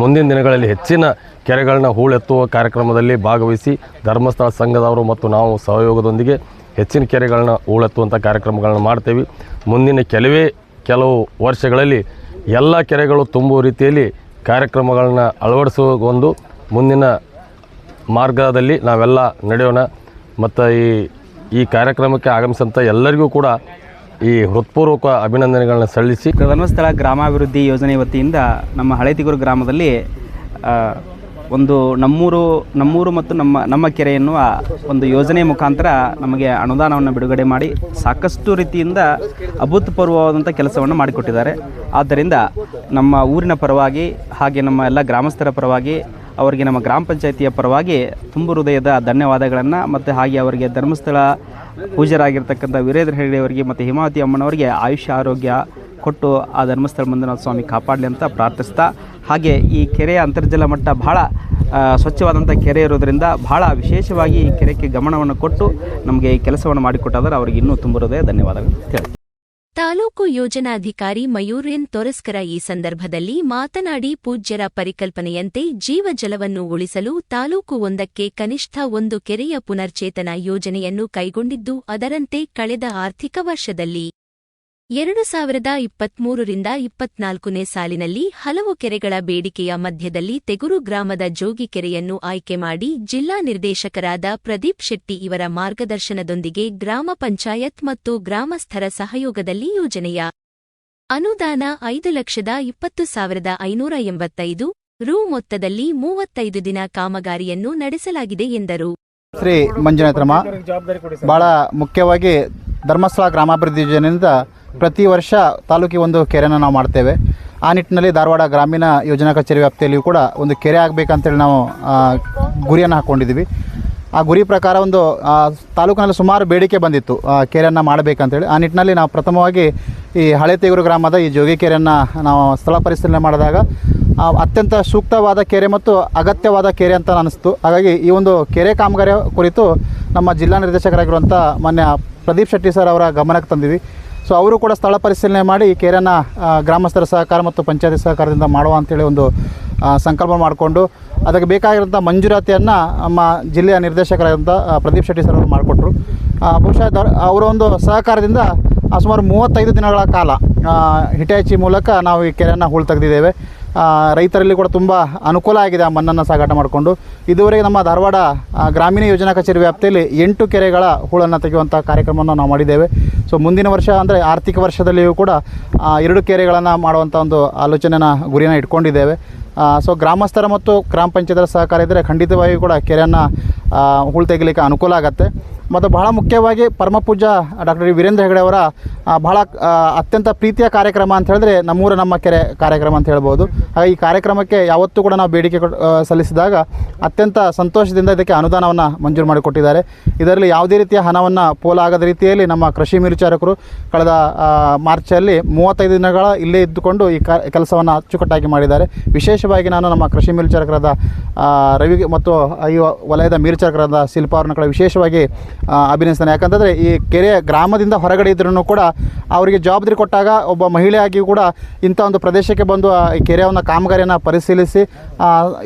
ಮುಂದಿನ ದಿನಗಳಲ್ಲಿ ಹೆಚ್ಚಿನ ಕೆರೆಗಳನ್ನ ಹೂಳೆತ್ತುವ ಕಾರ್ಯಕ್ರಮದಲ್ಲಿ ಭಾಗವಹಿಸಿ ಧರ್ಮಸ್ಥಳ ಸಂಘದವರು ಮತ್ತು ನಾವು ಸಹಯೋಗದೊಂದಿಗೆ ಹೆಚ್ಚಿನ ಕೆರೆಗಳನ್ನ ಹೂಳೆತ್ತುವಂಥ ಕಾರ್ಯಕ್ರಮಗಳನ್ನು ಮಾಡ್ತೇವೆ. ಮುಂದಿನ ಕೆಲವೇ ಕೆಲವು ವರ್ಷಗಳಲ್ಲಿ ಎಲ್ಲ ಕೆರೆಗಳು ತುಂಬುವ ರೀತಿಯಲ್ಲಿ ಕಾರ್ಯಕ್ರಮಗಳನ್ನ ಅಳವಡಿಸುವ ಒಂದು ಮುಂದಿನ ಮಾರ್ಗದಲ್ಲಿ ನಾವೆಲ್ಲ ನಡೆಯೋಣ. ಮತ್ತು ಈ ಈ ಕಾರ್ಯಕ್ರಮಕ್ಕೆ ಆಗಮಿಸಿದಂಥ ಎಲ್ಲರಿಗೂ ಕೂಡ ಈ ಹೃತ್ಪೂರ್ವಕ ಅಭಿನಂದನೆಗಳನ್ನ ಸಲ್ಲಿಸಿ. ಧರ್ಮಸ್ಥಳ ಗ್ರಾಮಾಭಿವೃದ್ಧಿ ಯೋಜನೆ ವತಿಯಿಂದ ನಮ್ಮ ಹಳೆತಿಗೂರು ಗ್ರಾಮದಲ್ಲಿ ಒಂದು ನಮ್ಮೂರು ನಮ್ಮೂರು ಮತ್ತು ನಮ್ಮ ನಮ್ಮ ಕೆರೆ ಎನ್ನುವ ಒಂದು ಯೋಜನೆ ಮುಖಾಂತರ ನಮಗೆ ಅನುದಾನವನ್ನು ಬಿಡುಗಡೆ ಮಾಡಿ ಸಾಕಷ್ಟು ರೀತಿಯಿಂದ ಅಭೂತಪೂರ್ವವಾದಂಥ ಕೆಲಸವನ್ನು ಮಾಡಿಕೊಟ್ಟಿದ್ದಾರೆ. ಆದ್ದರಿಂದ ನಮ್ಮ ಊರಿನ ಪರವಾಗಿ ಹಾಗೆ ನಮ್ಮ ಎಲ್ಲ ಗ್ರಾಮಸ್ಥರ ಪರವಾಗಿ ಅವರಿಗೆ ನಮ್ಮ ಗ್ರಾಮ ಪಂಚಾಯಿತಿಯ ಪರವಾಗಿ ತುಂಬು ಹೃದಯದ ಧನ್ಯವಾದಗಳನ್ನು ಮತ್ತು ಹಾಗೆ ಅವರಿಗೆ ಧರ್ಮಸ್ಥಳ ಪೂಜರಾಗಿರ್ತಕ್ಕಂಥ ವೀರೇಂದ್ರ ಹೆಗಡೆ ಅವರಿಗೆ ಮತ್ತು ಹಿಮಾವತಿ ಅಮ್ಮನವರಿಗೆ ಆಯುಷ್ಯ, ಆರೋಗ್ಯ ಕೊಟ್ಟು ಆ ಧರ್ಮಸ್ಥಳ ಮಂಜುನಾಥ ಸ್ವಾಮಿ ಕಾಪಾಡಲಿ ಅಂತ ಪ್ರಾರ್ಥಿಸ್ತಾ, ಹಾಗೆ ಈ ಕೆರೆಯ ಅಂತರ್ಜಲ ಮಟ್ಟ ಬಹಳ ಸ್ವಚ್ಛವಾದಂಥ ಕೆರೆ ಇರೋದರಿಂದ ಬಹಳ ವಿಶೇಷವಾಗಿ ಈ ಕೆರೆಗೆ ಗಮನವನ್ನು ಕೊಟ್ಟು ನಮಗೆ ಈ ಕೆಲಸವನ್ನು ಮಾಡಿಕೊಟ್ಟಾದರೆ ಅವರಿಗೆ ಇನ್ನೂ ತುಂಬ ಹೃದಯ ಧನ್ಯವಾದಗಳು ತಾಲೂಕು ಯೋಜನಾಧಿಕಾರಿ ಮಯೂರ್ಯನ್ ತೊರಸ್ಕರ ಈ ಸಂದರ್ಭದಲ್ಲಿ ಮಾತನಾಡಿ ಪೂಜ್ಯರ ಪರಿಕಲ್ಪನೆಯಂತೆ ಜೀವಜಲವನ್ನು ಉಳಿಸಲು ತಾಲೂಕು ಒಂದಕ್ಕೆ ಕನಿಷ್ಠ ಒಂದು ಕೆರೆಯ ಪುನರ್ಚೇತನ ಯೋಜನೆಯನ್ನು ಕೈಗೊಂಡಿದ್ದು ಅದರಂತೆ ಕಳೆದ ಆರ್ಥಿಕ ವರ್ಷದಲ್ಲಿ ಎರಡು ಸಾವಿರದ ಇಪ್ಪತ್ಮೂರರಿಂದ ಇಪ್ಪತ್ನಾಲ್ಕನೇ ಸಾಲಿನಲ್ಲಿ ಹಲವು ಕೆರೆಗಳ ಬೇಡಿಕೆಯ ಮಧ್ಯದಲ್ಲಿ ತೆಗುರು ಗ್ರಾಮದ ಜೋಗಿ ಕೆರೆಯನ್ನು ಆಯ್ಕೆ ಮಾಡಿ ಜಿಲ್ಲಾ ನಿರ್ದೇಶಕರಾದ ಪ್ರದೀಪ್ ಶೆಟ್ಟಿ ಇವರ ಮಾರ್ಗದರ್ಶನದೊಂದಿಗೆ ಗ್ರಾಮ ಪಂಚಾಯತ್ ಮತ್ತು ಗ್ರಾಮಸ್ಥರ ಸಹಯೋಗದಲ್ಲಿ ಯೋಜನೆಯ ಅನುದಾನ ಐದು ಲಕ್ಷದ ಇಪ್ಪತ್ತು ಸಾವಿರದ ಐನೂರ ಎಂಬತ್ತೈದು, ರೂ ಮೊತ್ತದಲ್ಲಿ ಮೂವತ್ತೈದು ದಿನ ಕಾಮಗಾರಿಯನ್ನು ನಡೆಸಲಾಗಿದೆ ಎಂದರು. ಶ್ರೀ ಭಾಳ ಮುಖ್ಯವಾಗಿ ಧರ್ಮಸ್ಥಳ ಗ್ರಾಮಾಭಿವೃದ್ಧಿ ಯೋಜನೆಯಿಂದ ಪ್ರತಿ ವರ್ಷ ತಾಲೂಕಿಗೆ ಒಂದು ಕೆರೆಯನ್ನು ನಾವು ಮಾಡ್ತೇವೆ. ಆ ನಿಟ್ಟಿನಲ್ಲಿ ಧಾರವಾಡ ಗ್ರಾಮೀಣ ಯೋಜನಾ ಕಚೇರಿ ವ್ಯಾಪ್ತಿಯಲ್ಲಿಯೂ ಕೂಡ ಒಂದು ಕೆರೆ ಆಗಬೇಕಂತೇಳಿ ನಾವು ಗುರಿಯನ್ನು ಹಾಕ್ಕೊಂಡಿದ್ದೀವಿ ಆ ಗುರಿ ಪ್ರಕಾರ ಒಂದು ತಾಲೂಕಿನಲ್ಲಿ ಸುಮಾರು ಬೇಡಿಕೆ ಬಂದಿತ್ತು ಕೆರೆಯನ್ನು ಮಾಡಬೇಕಂತೇಳಿ. ಆ ನಿಟ್ಟಿನಲ್ಲಿ ನಾವು ಪ್ರಥಮವಾಗಿ ಈ ಹಳೆ ತೇಗೂರು ಗ್ರಾಮದ ಈ ಜೋಗಿ ಕೆರೆಯನ್ನು ನಾವು ಸ್ಥಳ ಪರಿಶೀಲನೆ ಮಾಡಿದಾಗ ಅತ್ಯಂತ ಸೂಕ್ತವಾದ ಕೆರೆ ಮತ್ತು ಅಗತ್ಯವಾದ ಕೆರೆ ಅಂತ ಅನಿಸ್ತು. ಹಾಗಾಗಿ ಈ ಒಂದು ಕೆರೆ ಕಾಮಗಾರಿ ಕುರಿತು ನಮ್ಮ ಜಿಲ್ಲಾ ನಿರ್ದೇಶಕರಾಗಿರುವಂಥ ಮಾನ್ಯ ಪ್ರದೀಪ್ ಶೆಟ್ಟಿ ಸರ್ ಅವರ ಗಮನಕ್ಕೆ ತಂದಿದ್ವಿ. ಸೊ ಅವರು ಕೂಡ ಸ್ಥಳ ಪರಿಶೀಲನೆ ಮಾಡಿ ಈ ಕೆರೆಯನ್ನು ಗ್ರಾಮಸ್ಥರ ಸಹಕಾರ ಮತ್ತು ಪಂಚಾಯತಿ ಸಹಕಾರದಿಂದ ಮಾಡುವ ಅಂತೇಳಿ ಒಂದು ಸಂಕಲ್ಪ ಮಾಡಿಕೊಂಡು, ಅದಕ್ಕೆ ಬೇಕಾಗಿರುವಂಥ ಮಂಜೂರಾತಿಯನ್ನು ನಮ್ಮ ಜಿಲ್ಲೆಯ ನಿರ್ದೇಶಕರಾದಂಥ ಪ್ರದೀಪ್ ಶೆಟ್ಟಿ ಸರ್ ಅವರು ಮಾಡಿಕೊಟ್ರು. ಬಹುಶಃ ಅವರ ಒಂದು ಸಹಕಾರದಿಂದ ಸುಮಾರು ಮೂವತ್ತೈದು ದಿನಗಳ ಕಾಲ ಹಿಟಾಚಿ ಮೂಲಕ ನಾವು ಈ ಕೆರೆಯನ್ನು ಹೂಳು ತೆಗೆದಿದ್ದೇವೆ. ರೈತರಲ್ಲಿ ಕೂಡ ತುಂಬ ಅನುಕೂಲ ಆಗಿದೆ ಆ ಮಣ್ಣನ್ನು ಸಾಗಾಟ ಮಾಡಿಕೊಂಡು. ಇದುವರೆಗೆ ನಮ್ಮ ಧಾರವಾಡ ಗ್ರಾಮೀಣ ಯೋಜನಾ ಕಚೇರಿ ವ್ಯಾಪ್ತಿಯಲ್ಲಿ ಎಂಟು ಕೆರೆಗಳ ಹೂಳನ್ನು ತೆಗೆಯುವಂಥ ಕಾರ್ಯಕ್ರಮವನ್ನು ನಾವು ಮಾಡಿದ್ದೇವೆ. ಸೊ ಮುಂದಿನ ವರ್ಷ ಅಂದರೆ ಆರ್ಥಿಕ ವರ್ಷದಲ್ಲಿಯೂ ಕೂಡ ಎರಡು ಕೆರೆಗಳನ್ನು ಮಾಡುವಂಥ ಒಂದು ಆಲೋಚನೆನ ಗುರಿನ ಇಟ್ಕೊಂಡಿದ್ದೇವೆ. ಸೊ ಗ್ರಾಮಸ್ಥರ ಮತ್ತು ಗ್ರಾಮ ಪಂಚಾಯತರ ಸಹಕಾರ ಇದ್ದರೆ ಖಂಡಿತವಾಗಿಯೂ ಕೂಡ ಕೆರೆಯನ್ನು ಹೂಳು ತೆಗಿಲಿಕ್ಕೆ ಅನುಕೂಲ ಆಗುತ್ತೆ. ಮತ್ತು ಬಹಳ ಮುಖ್ಯವಾಗಿ ಪರಮಪೂಜ್ಯ ಡಾಕ್ಟರ್ ವೀರೇಂದ್ರ ಹೆಗಡೆ ಅವರ ಬಹಳ ಅತ್ಯಂತ ಪ್ರೀತಿಯ ಕಾರ್ಯಕ್ರಮ ಅಂತ ಹೇಳಿದ್ರೆ ನಮ್ಮೂರ ನಮ್ಮ ಕೆರೆ ಕಾರ್ಯಕ್ರಮ ಅಂತ ಹೇಳ್ಬೋದು. ಹಾಗಾಗಿ ಈ ಕಾರ್ಯಕ್ರಮಕ್ಕೆ ಯಾವತ್ತೂ ಕೂಡ ನಾವು ಬೇಡಿಕೆ ಸಲ್ಲಿಸಿದಾಗ ಅತ್ಯಂತ ಸಂತೋಷದಿಂದ ಇದಕ್ಕೆ ಅನುದಾನವನ್ನು ಮಂಜೂರು ಮಾಡಿಕೊಟ್ಟಿದ್ದಾರೆ. ಇದರಲ್ಲಿ ಯಾವುದೇ ರೀತಿಯ ಹಣವನ್ನು ಪೋಲಾಗದ ರೀತಿಯಲ್ಲಿ ನಮ್ಮ ಕೃಷಿ ಮೇಲ್ವಿಚಾರಕರು ಕಳೆದ ಮಾರ್ಚಲ್ಲಿ ಮೂವತ್ತೈದು ದಿನಗಳ ಇಲ್ಲೇ ಇದ್ದುಕೊಂಡು ಈ ಕೆಲಸವನ್ನು ಅಚ್ಚುಕಟ್ಟಾಗಿ ಮಾಡಿದ್ದಾರೆ. ವಿಶೇಷವಾಗಿ ನಾನು ನಮ್ಮ ಕೃಷಿ ಮೇಲ್ವಿಚಾರಕರಾದ ರವಿ ಮತ್ತು ಈ ವಲಯದ ಮೇಲ್ವಿಚಾರ ಮೇಲ್ವಿಚಾರಕರಾದ ಶಿಲ್ಪ ವಿಶೇಷವಾಗಿ ಅಭಿನಯಿಸ್ತಾನೆ ಯಾಕಂತಂದರೆ ಈ ಕೆರೆ ಗ್ರಾಮದಿಂದ ಹೊರಗಡೆ ಇದ್ರೂ ಕೂಡ ಅವರಿಗೆ ಜವಾಬ್ದಾರಿ ಕೊಟ್ಟಾಗ ಒಬ್ಬ ಮಹಿಳೆಯಾಗಿಯೂ ಕೂಡ ಇಂಥ ಒಂದು ಪ್ರದೇಶಕ್ಕೆ ಬಂದು ಈ ಕೆರೆಯ ಕಾಮಗಾರಿಯನ್ನು ಪರಿಶೀಲಿಸಿ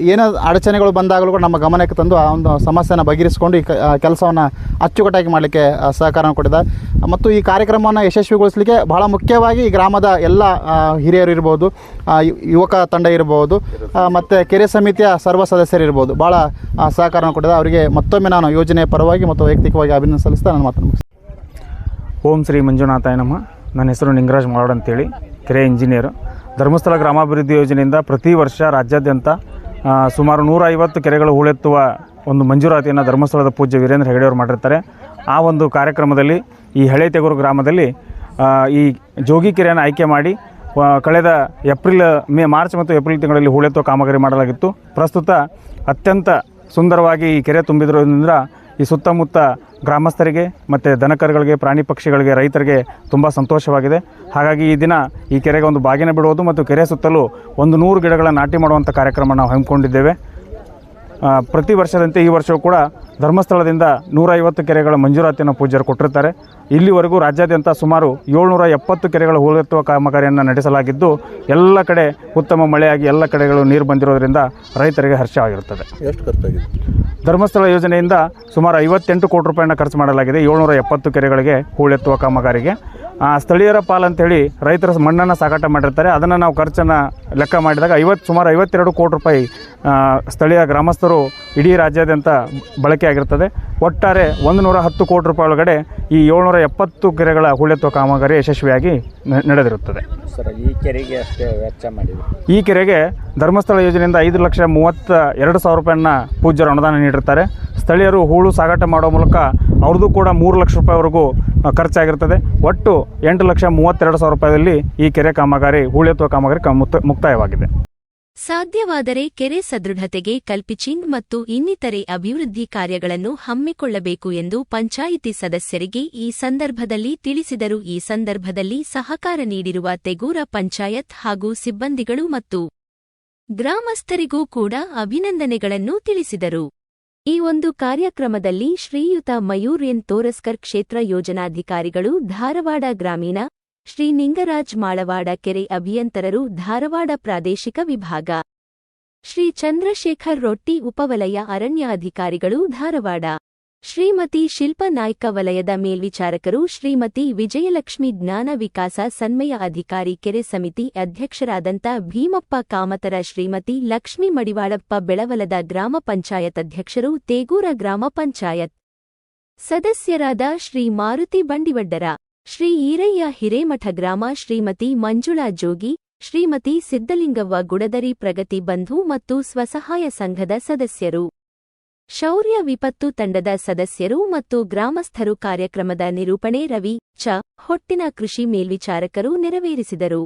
ಏನೋ ಅಡಚಣೆಗಳು ಬಂದಾಗಲೂ ಕೂಡ ನಮ್ಮ ಗಮನಕ್ಕೆ ತಂದು ಆ ಒಂದು ಸಮಸ್ಯೆನ ಬಗೆಹರಿಸಿಕೊಂಡು ಈ ಕೆಲಸವನ್ನು ಅಚ್ಚುಕಟ್ಟಾಗಿ ಮಾಡಲಿಕ್ಕೆ ಸಹಕಾರ ಕೊಟ್ಟಿದೆ ಮತ್ತು ಈ ಕಾರ್ಯಕ್ರಮವನ್ನು ಯಶಸ್ವಿಗೊಳಿಸಲಿಕ್ಕೆ ಬಹಳ ಮುಖ್ಯವಾಗಿ ಈ ಗ್ರಾಮದ ಎಲ್ಲ ಹಿರಿಯರು ಇರ್ಬೋದು ಯುವಕ ತಂಡ ಇರ್ಬೋದು ಮತ್ತು ಕೆರೆ ಸಮಿತಿಯ ಸರ್ವ ಸದಸ್ಯರು ಇರ್ಬೋದು. ಭಾಳ ಸಹಕಾರ ಕೊಟ್ಟಿದೆ. ಅವರಿಗೆ ಮತ್ತೊಮ್ಮೆ ನಾನು ಯೋಜನೆಯ ಪರವಾಗಿ ಮತ್ತು ವೈಯಕ್ತಿಕವಾಗಿ ಅಭಿನಂದನೆ ಸಲ್ಲಿಸ್ತಾ ನಾನು ಮಾತನ್ನು ಓಂ ಶ್ರೀ ಮಂಜುನಾಥಾಯ ನಮ. ನನ್ನ ಹೆಸರು ನಿಂಗರಾಜ್ ಮಾಡ್ ಅಂತೇಳಿ, ಕೆರೆ ಇಂಜಿನಿಯರು. ಧರ್ಮಸ್ಥಳ ಗ್ರಾಮಾಭಿವೃದ್ಧಿ ಯೋಜನೆಯಿಂದ ಪ್ರತಿ ವರ್ಷ ರಾಜ್ಯಾದ್ಯಂತ ಸುಮಾರು ನೂರ ಐವತ್ತು ಕೆರೆಗಳು ಹೂಳೆತ್ತುವ ಒಂದು ಮಂಜೂರಾತಿಯನ್ನು ಧರ್ಮಸ್ಥಳದ ಪೂಜ್ಯ ವೀರೇಂದ್ರ ಹೆಗಡೆಯವರು ಮಾಡಿರ್ತಾರೆ. ಆ ಒಂದು ಕಾರ್ಯಕ್ರಮದಲ್ಲಿ ಈ ಹಳೆ ತೆಗೂರು ಗ್ರಾಮದಲ್ಲಿ ಈ ಜೋಗಿ ಕೆರೆಯನ್ನು ಆಯ್ಕೆ ಮಾಡಿ ಕಳೆದ ಏಪ್ರಿಲ್, ಮೇ, ಮಾರ್ಚ್ ಮತ್ತು ಏಪ್ರಿಲ್ ತಿಂಗಳಲ್ಲಿ ಹೂಳೆತ್ತುವ ಕಾಮಗಾರಿ ಮಾಡಲಾಗಿತ್ತು. ಪ್ರಸ್ತುತ ಅತ್ಯಂತ ಸುಂದರವಾಗಿ ಈ ಕೆರೆ ತುಂಬಿದ್ರಿಂದ ಈ ಸುತ್ತಮುತ್ತ ಗ್ರಾಮಸ್ಥರಿಗೆ ಮತ್ತು ದನಕರುಗಳಿಗೆ, ಪ್ರಾಣಿ ಪಕ್ಷಿಗಳಿಗೆ, ರೈತರಿಗೆ ತುಂಬ ಸಂತೋಷವಾಗಿದೆ. ಹಾಗಾಗಿ ಈ ದಿನ ಈ ಕೆರೆಗೆ ಒಂದು ಬಾಗಿನ ಬಿಡುವುದು ಮತ್ತು ಕೆರೆ ಸುತ್ತಲೂ ಒಂದು ನೂರು ಗಿಡಗಳ ನಾಟಿ ಮಾಡುವಂಥ ಕಾರ್ಯಕ್ರಮ ನಾವು ಹಮ್ಮಿಕೊಂಡಿದ್ದೇವೆ. ಪ್ರತಿ ವರ್ಷದಂತೆ ಈ ವರ್ಷವೂ ಕೂಡ ಧರ್ಮಸ್ಥಳದಿಂದ ನೂರೈವತ್ತು ಕೆರೆಗಳ ಮಂಜೂರಾತಿಯನ್ನು ಪೂಜ್ಯರು ಕೊಟ್ಟಿರ್ತಾರೆ. ಇಲ್ಲಿವರೆಗೂ ರಾಜ್ಯಾದ್ಯಂತ ಸುಮಾರು ಏಳ್ನೂರ ಎಪ್ಪತ್ತು ಕೆರೆಗಳ ಹೂಳೆತ್ತುವ ಕಾಮಗಾರಿಯನ್ನು ನಡೆಸಲಾಗಿದ್ದು ಎಲ್ಲ ಕಡೆ ಉತ್ತಮ ಮಳೆಯಾಗಿ ಎಲ್ಲ ಕಡೆಗಳು ನೀರು ಬಂದಿರೋದ್ರಿಂದ ರೈತರಿಗೆ ಹರ್ಷವಾಗಿರುತ್ತದೆ ಎಷ್ಟು ಖರ್ಚಾಗಿದೆ? ಧರ್ಮಸ್ಥಳ ಯೋಜನೆಯಿಂದ ಸುಮಾರು ಐವತ್ತೆಂಟು ಕೋಟಿ ರೂಪಾಯಿನ ಖರ್ಚು ಮಾಡಲಾಗಿದೆ. ಏಳ್ನೂರ ಎಪ್ಪತ್ತು ಕೆರೆಗಳಿಗೆ ಹೂಳೆತ್ತುವ ಕಾಮಗಾರಿಗೆ. ಆ, ಸ್ಥಳೀಯರ ಪಾಲಂತೇಳಿ ರೈತರ ಮಣ್ಣನ್ನು ಸಾಗಾಟ ಮಾಡಿರ್ತಾರೆ. ಅದನ್ನು ನಾವು ಖರ್ಚನ್ನು ಲೆಕ್ಕ ಮಾಡಿದಾಗ ಐವತ್ತು ಸುಮಾರು ಐವತ್ತೆರಡು ಕೋಟಿ ರೂಪಾಯಿ ಸ್ಥಳೀಯ ಗ್ರಾಮಸ್ಥರು ಇಡೀ ರಾಜ್ಯಾದ್ಯಂತ ಬಳಕೆಯಾಗಿರ್ತದೆ ಒಟ್ಟಾರೆ ಒಂದು ನೂರ ಹತ್ತು ಕೋಟಿ ರೂಪಾಯಿ ಒಳಗಡೆ ಈ ಏಳ್ನೂರ ಎಪ್ಪತ್ತು ಕೆರೆಗಳ ಹುಳೆತ್ತುವ ಕಾಮಗಾರಿ ಯಶಸ್ವಿಯಾಗಿ ನಡೆದಿರುತ್ತದೆ. ಸರ್ ಈ ಕೆರೆಗೆ ಅಷ್ಟೇ ವೆಚ್ಚ ಮಾಡಿದೆ ಈ ಕೆರೆಗೆ ಧರ್ಮಸ್ಥಳ ಯೋಜನೆಯಿಂದ ಐದು ಲಕ್ಷ ಮೂವತ್ತ ಎರಡು ಸಾವಿರ ರೂಪಾಯಿಯನ್ನ ಪೂಜ್ಯರು ಅನುದಾನ ನೀಡಿರ್ತಾರೆ. ಸ್ಥಳೀಯರು ಹೂಳು ಸಾಗಾಟ ಮಾಡೋ ಮೂಲಕ ಅವ್ರದ್ದು ಕೂಡ ಮೂರು ಲಕ್ಷ ರೂಪಾಯಿವರೆಗೂ ಖರ್ಚಾಗಿರ್ತದೆ. ಒಟ್ಟು ಎಂಟು ಲಕ್ಷ ಮೂವತ್ತೆರಡು ಸಾವಿರ ರೂಪಾಯಿಯಲ್ಲಿ ಈ ಕೆರೆ ಕಾಮಗಾರಿ, ಹೂಳೆತ್ತುವ ಕಾಮಗಾರಿ ಮುಕ್ತ- ಮುಕ್ತಾಯವಾಗಿದೆ. ಸಾಧ್ಯವಾದರೆ ಕೆರೆ ಸದೃಢತೆಗೆ ಕಲ್ಪಿಚಿಂಗ್ ಮತ್ತು ಇನ್ನಿತರೆ ಅಭಿವೃದ್ಧಿ ಕಾರ್ಯಗಳನ್ನು ಹಮ್ಮಿಕೊಳ್ಳಬೇಕು ಎಂದು ಪಂಚಾಯಿತಿ ಸದಸ್ಯರಿಗೆ ಈ ಸಂದರ್ಭದಲ್ಲಿ ತಿಳಿಸಿದರು. ಈ ಸಂದರ್ಭದಲ್ಲಿ ಸಹಕಾರ ನೀಡಿರುವ ತೆಗೂರ ಪಂಚಾಯತ್ ಹಾಗೂ ಸಿಬ್ಬಂದಿಗಳು ಮತ್ತು ಗ್ರಾಮಸ್ಥರಿಗೂ ಕೂಡ ಅಭಿನಂದನೆಗಳನ್ನು ತಿಳಿಸಿದರು. ಈ ಒಂದು ಕಾರ್ಯಕ್ರಮದಲ್ಲಿ ಶ್ರೀಯುತ ಮಯೂರ್ ಎನ್ ತೋರಸ್ಕರ್ ಕ್ಷೇತ್ರ ಯೋಜನಾಧಿಕಾರಿಗಳು ಧಾರವಾಡ ಗ್ರಾಮೀಣ, ಶ್ರೀ ನಿಂಗರಾಜ್ ಮಾಳವಾಡ ಕೆರೆ ಅಭಿಯಂತರರು ಧಾರವಾಡ ಪ್ರಾದೇಶಿಕ ವಿಭಾಗ. ಶ್ರೀ ಚಂದ್ರಶೇಖರ್ ರೊಟ್ಟಿ ಉಪವಲಯ ಅರಣ್ಯಾಧಿಕಾರಿಗಳು ಧಾರವಾಡ. ಶ್ರೀಮತಿ ಶಿಲ್ಪ ನಾಯ್ಕ ವಲಯದ ಮೇಲ್ವಿಚಾರಕರು ಶ್ರೀಮತಿ ವಿಜಯಲಕ್ಷ್ಮಿ ಜ್ಞಾನ ವಿಕಾಸ ಸನ್ಮಯ ಅಧಿಕಾರಿ ಕೆರೆ ಸಮಿತಿ ಅಧ್ಯಕ್ಷರಾದಂಥ ಭೀಮಪ್ಪ ಕಾಮತರ ಶ್ರೀಮತಿ ಲಕ್ಷ್ಮೀ ಮಡಿವಾಳಪ್ಪ ಬೆಳವಲದ ಗ್ರಾಮ ಪಂಚಾಯತ್ ಅಧ್ಯಕ್ಷರು ತೇಗೂರ ಗ್ರಾಮ ಪಂಚಾಯತ್ ಸದಸ್ಯರಾದ ಶ್ರೀ ಮಾರುತಿ ಬಂಡಿವಡ್ಡರ, ಶ್ರೀ ಈರಯ್ಯ ಹಿರೇಮಠ ಗ್ರಾಮ ಶ್ರೀಮತಿ ಮಂಜುಳಾ ಜೋಗಿ, ಶ್ರೀಮತಿ ಸಿದ್ದಲಿಂಗವ್ವ ಗುಡದರಿ ಪ್ರಗತಿ ಬಂಧು ಮತ್ತು ಸ್ವಸಹಾಯ ಸಂಘದ ಸದಸ್ಯರು. ಶೌರ್ಯ ವಿಪತ್ತು ತಂಡದ ಸದಸ್ಯರು ಮತ್ತು ಗ್ರಾಮಸ್ಥರು ಕಾರ್ಯಕ್ರಮದ ನಿರೂಪಣೆ ರವಿ ಚ ಹೊಟ್ಟಿನ ಕೃಷಿ ಮೇಲ್ವಿಚಾರಕರು ನೆರವೇರಿಸಿದರು.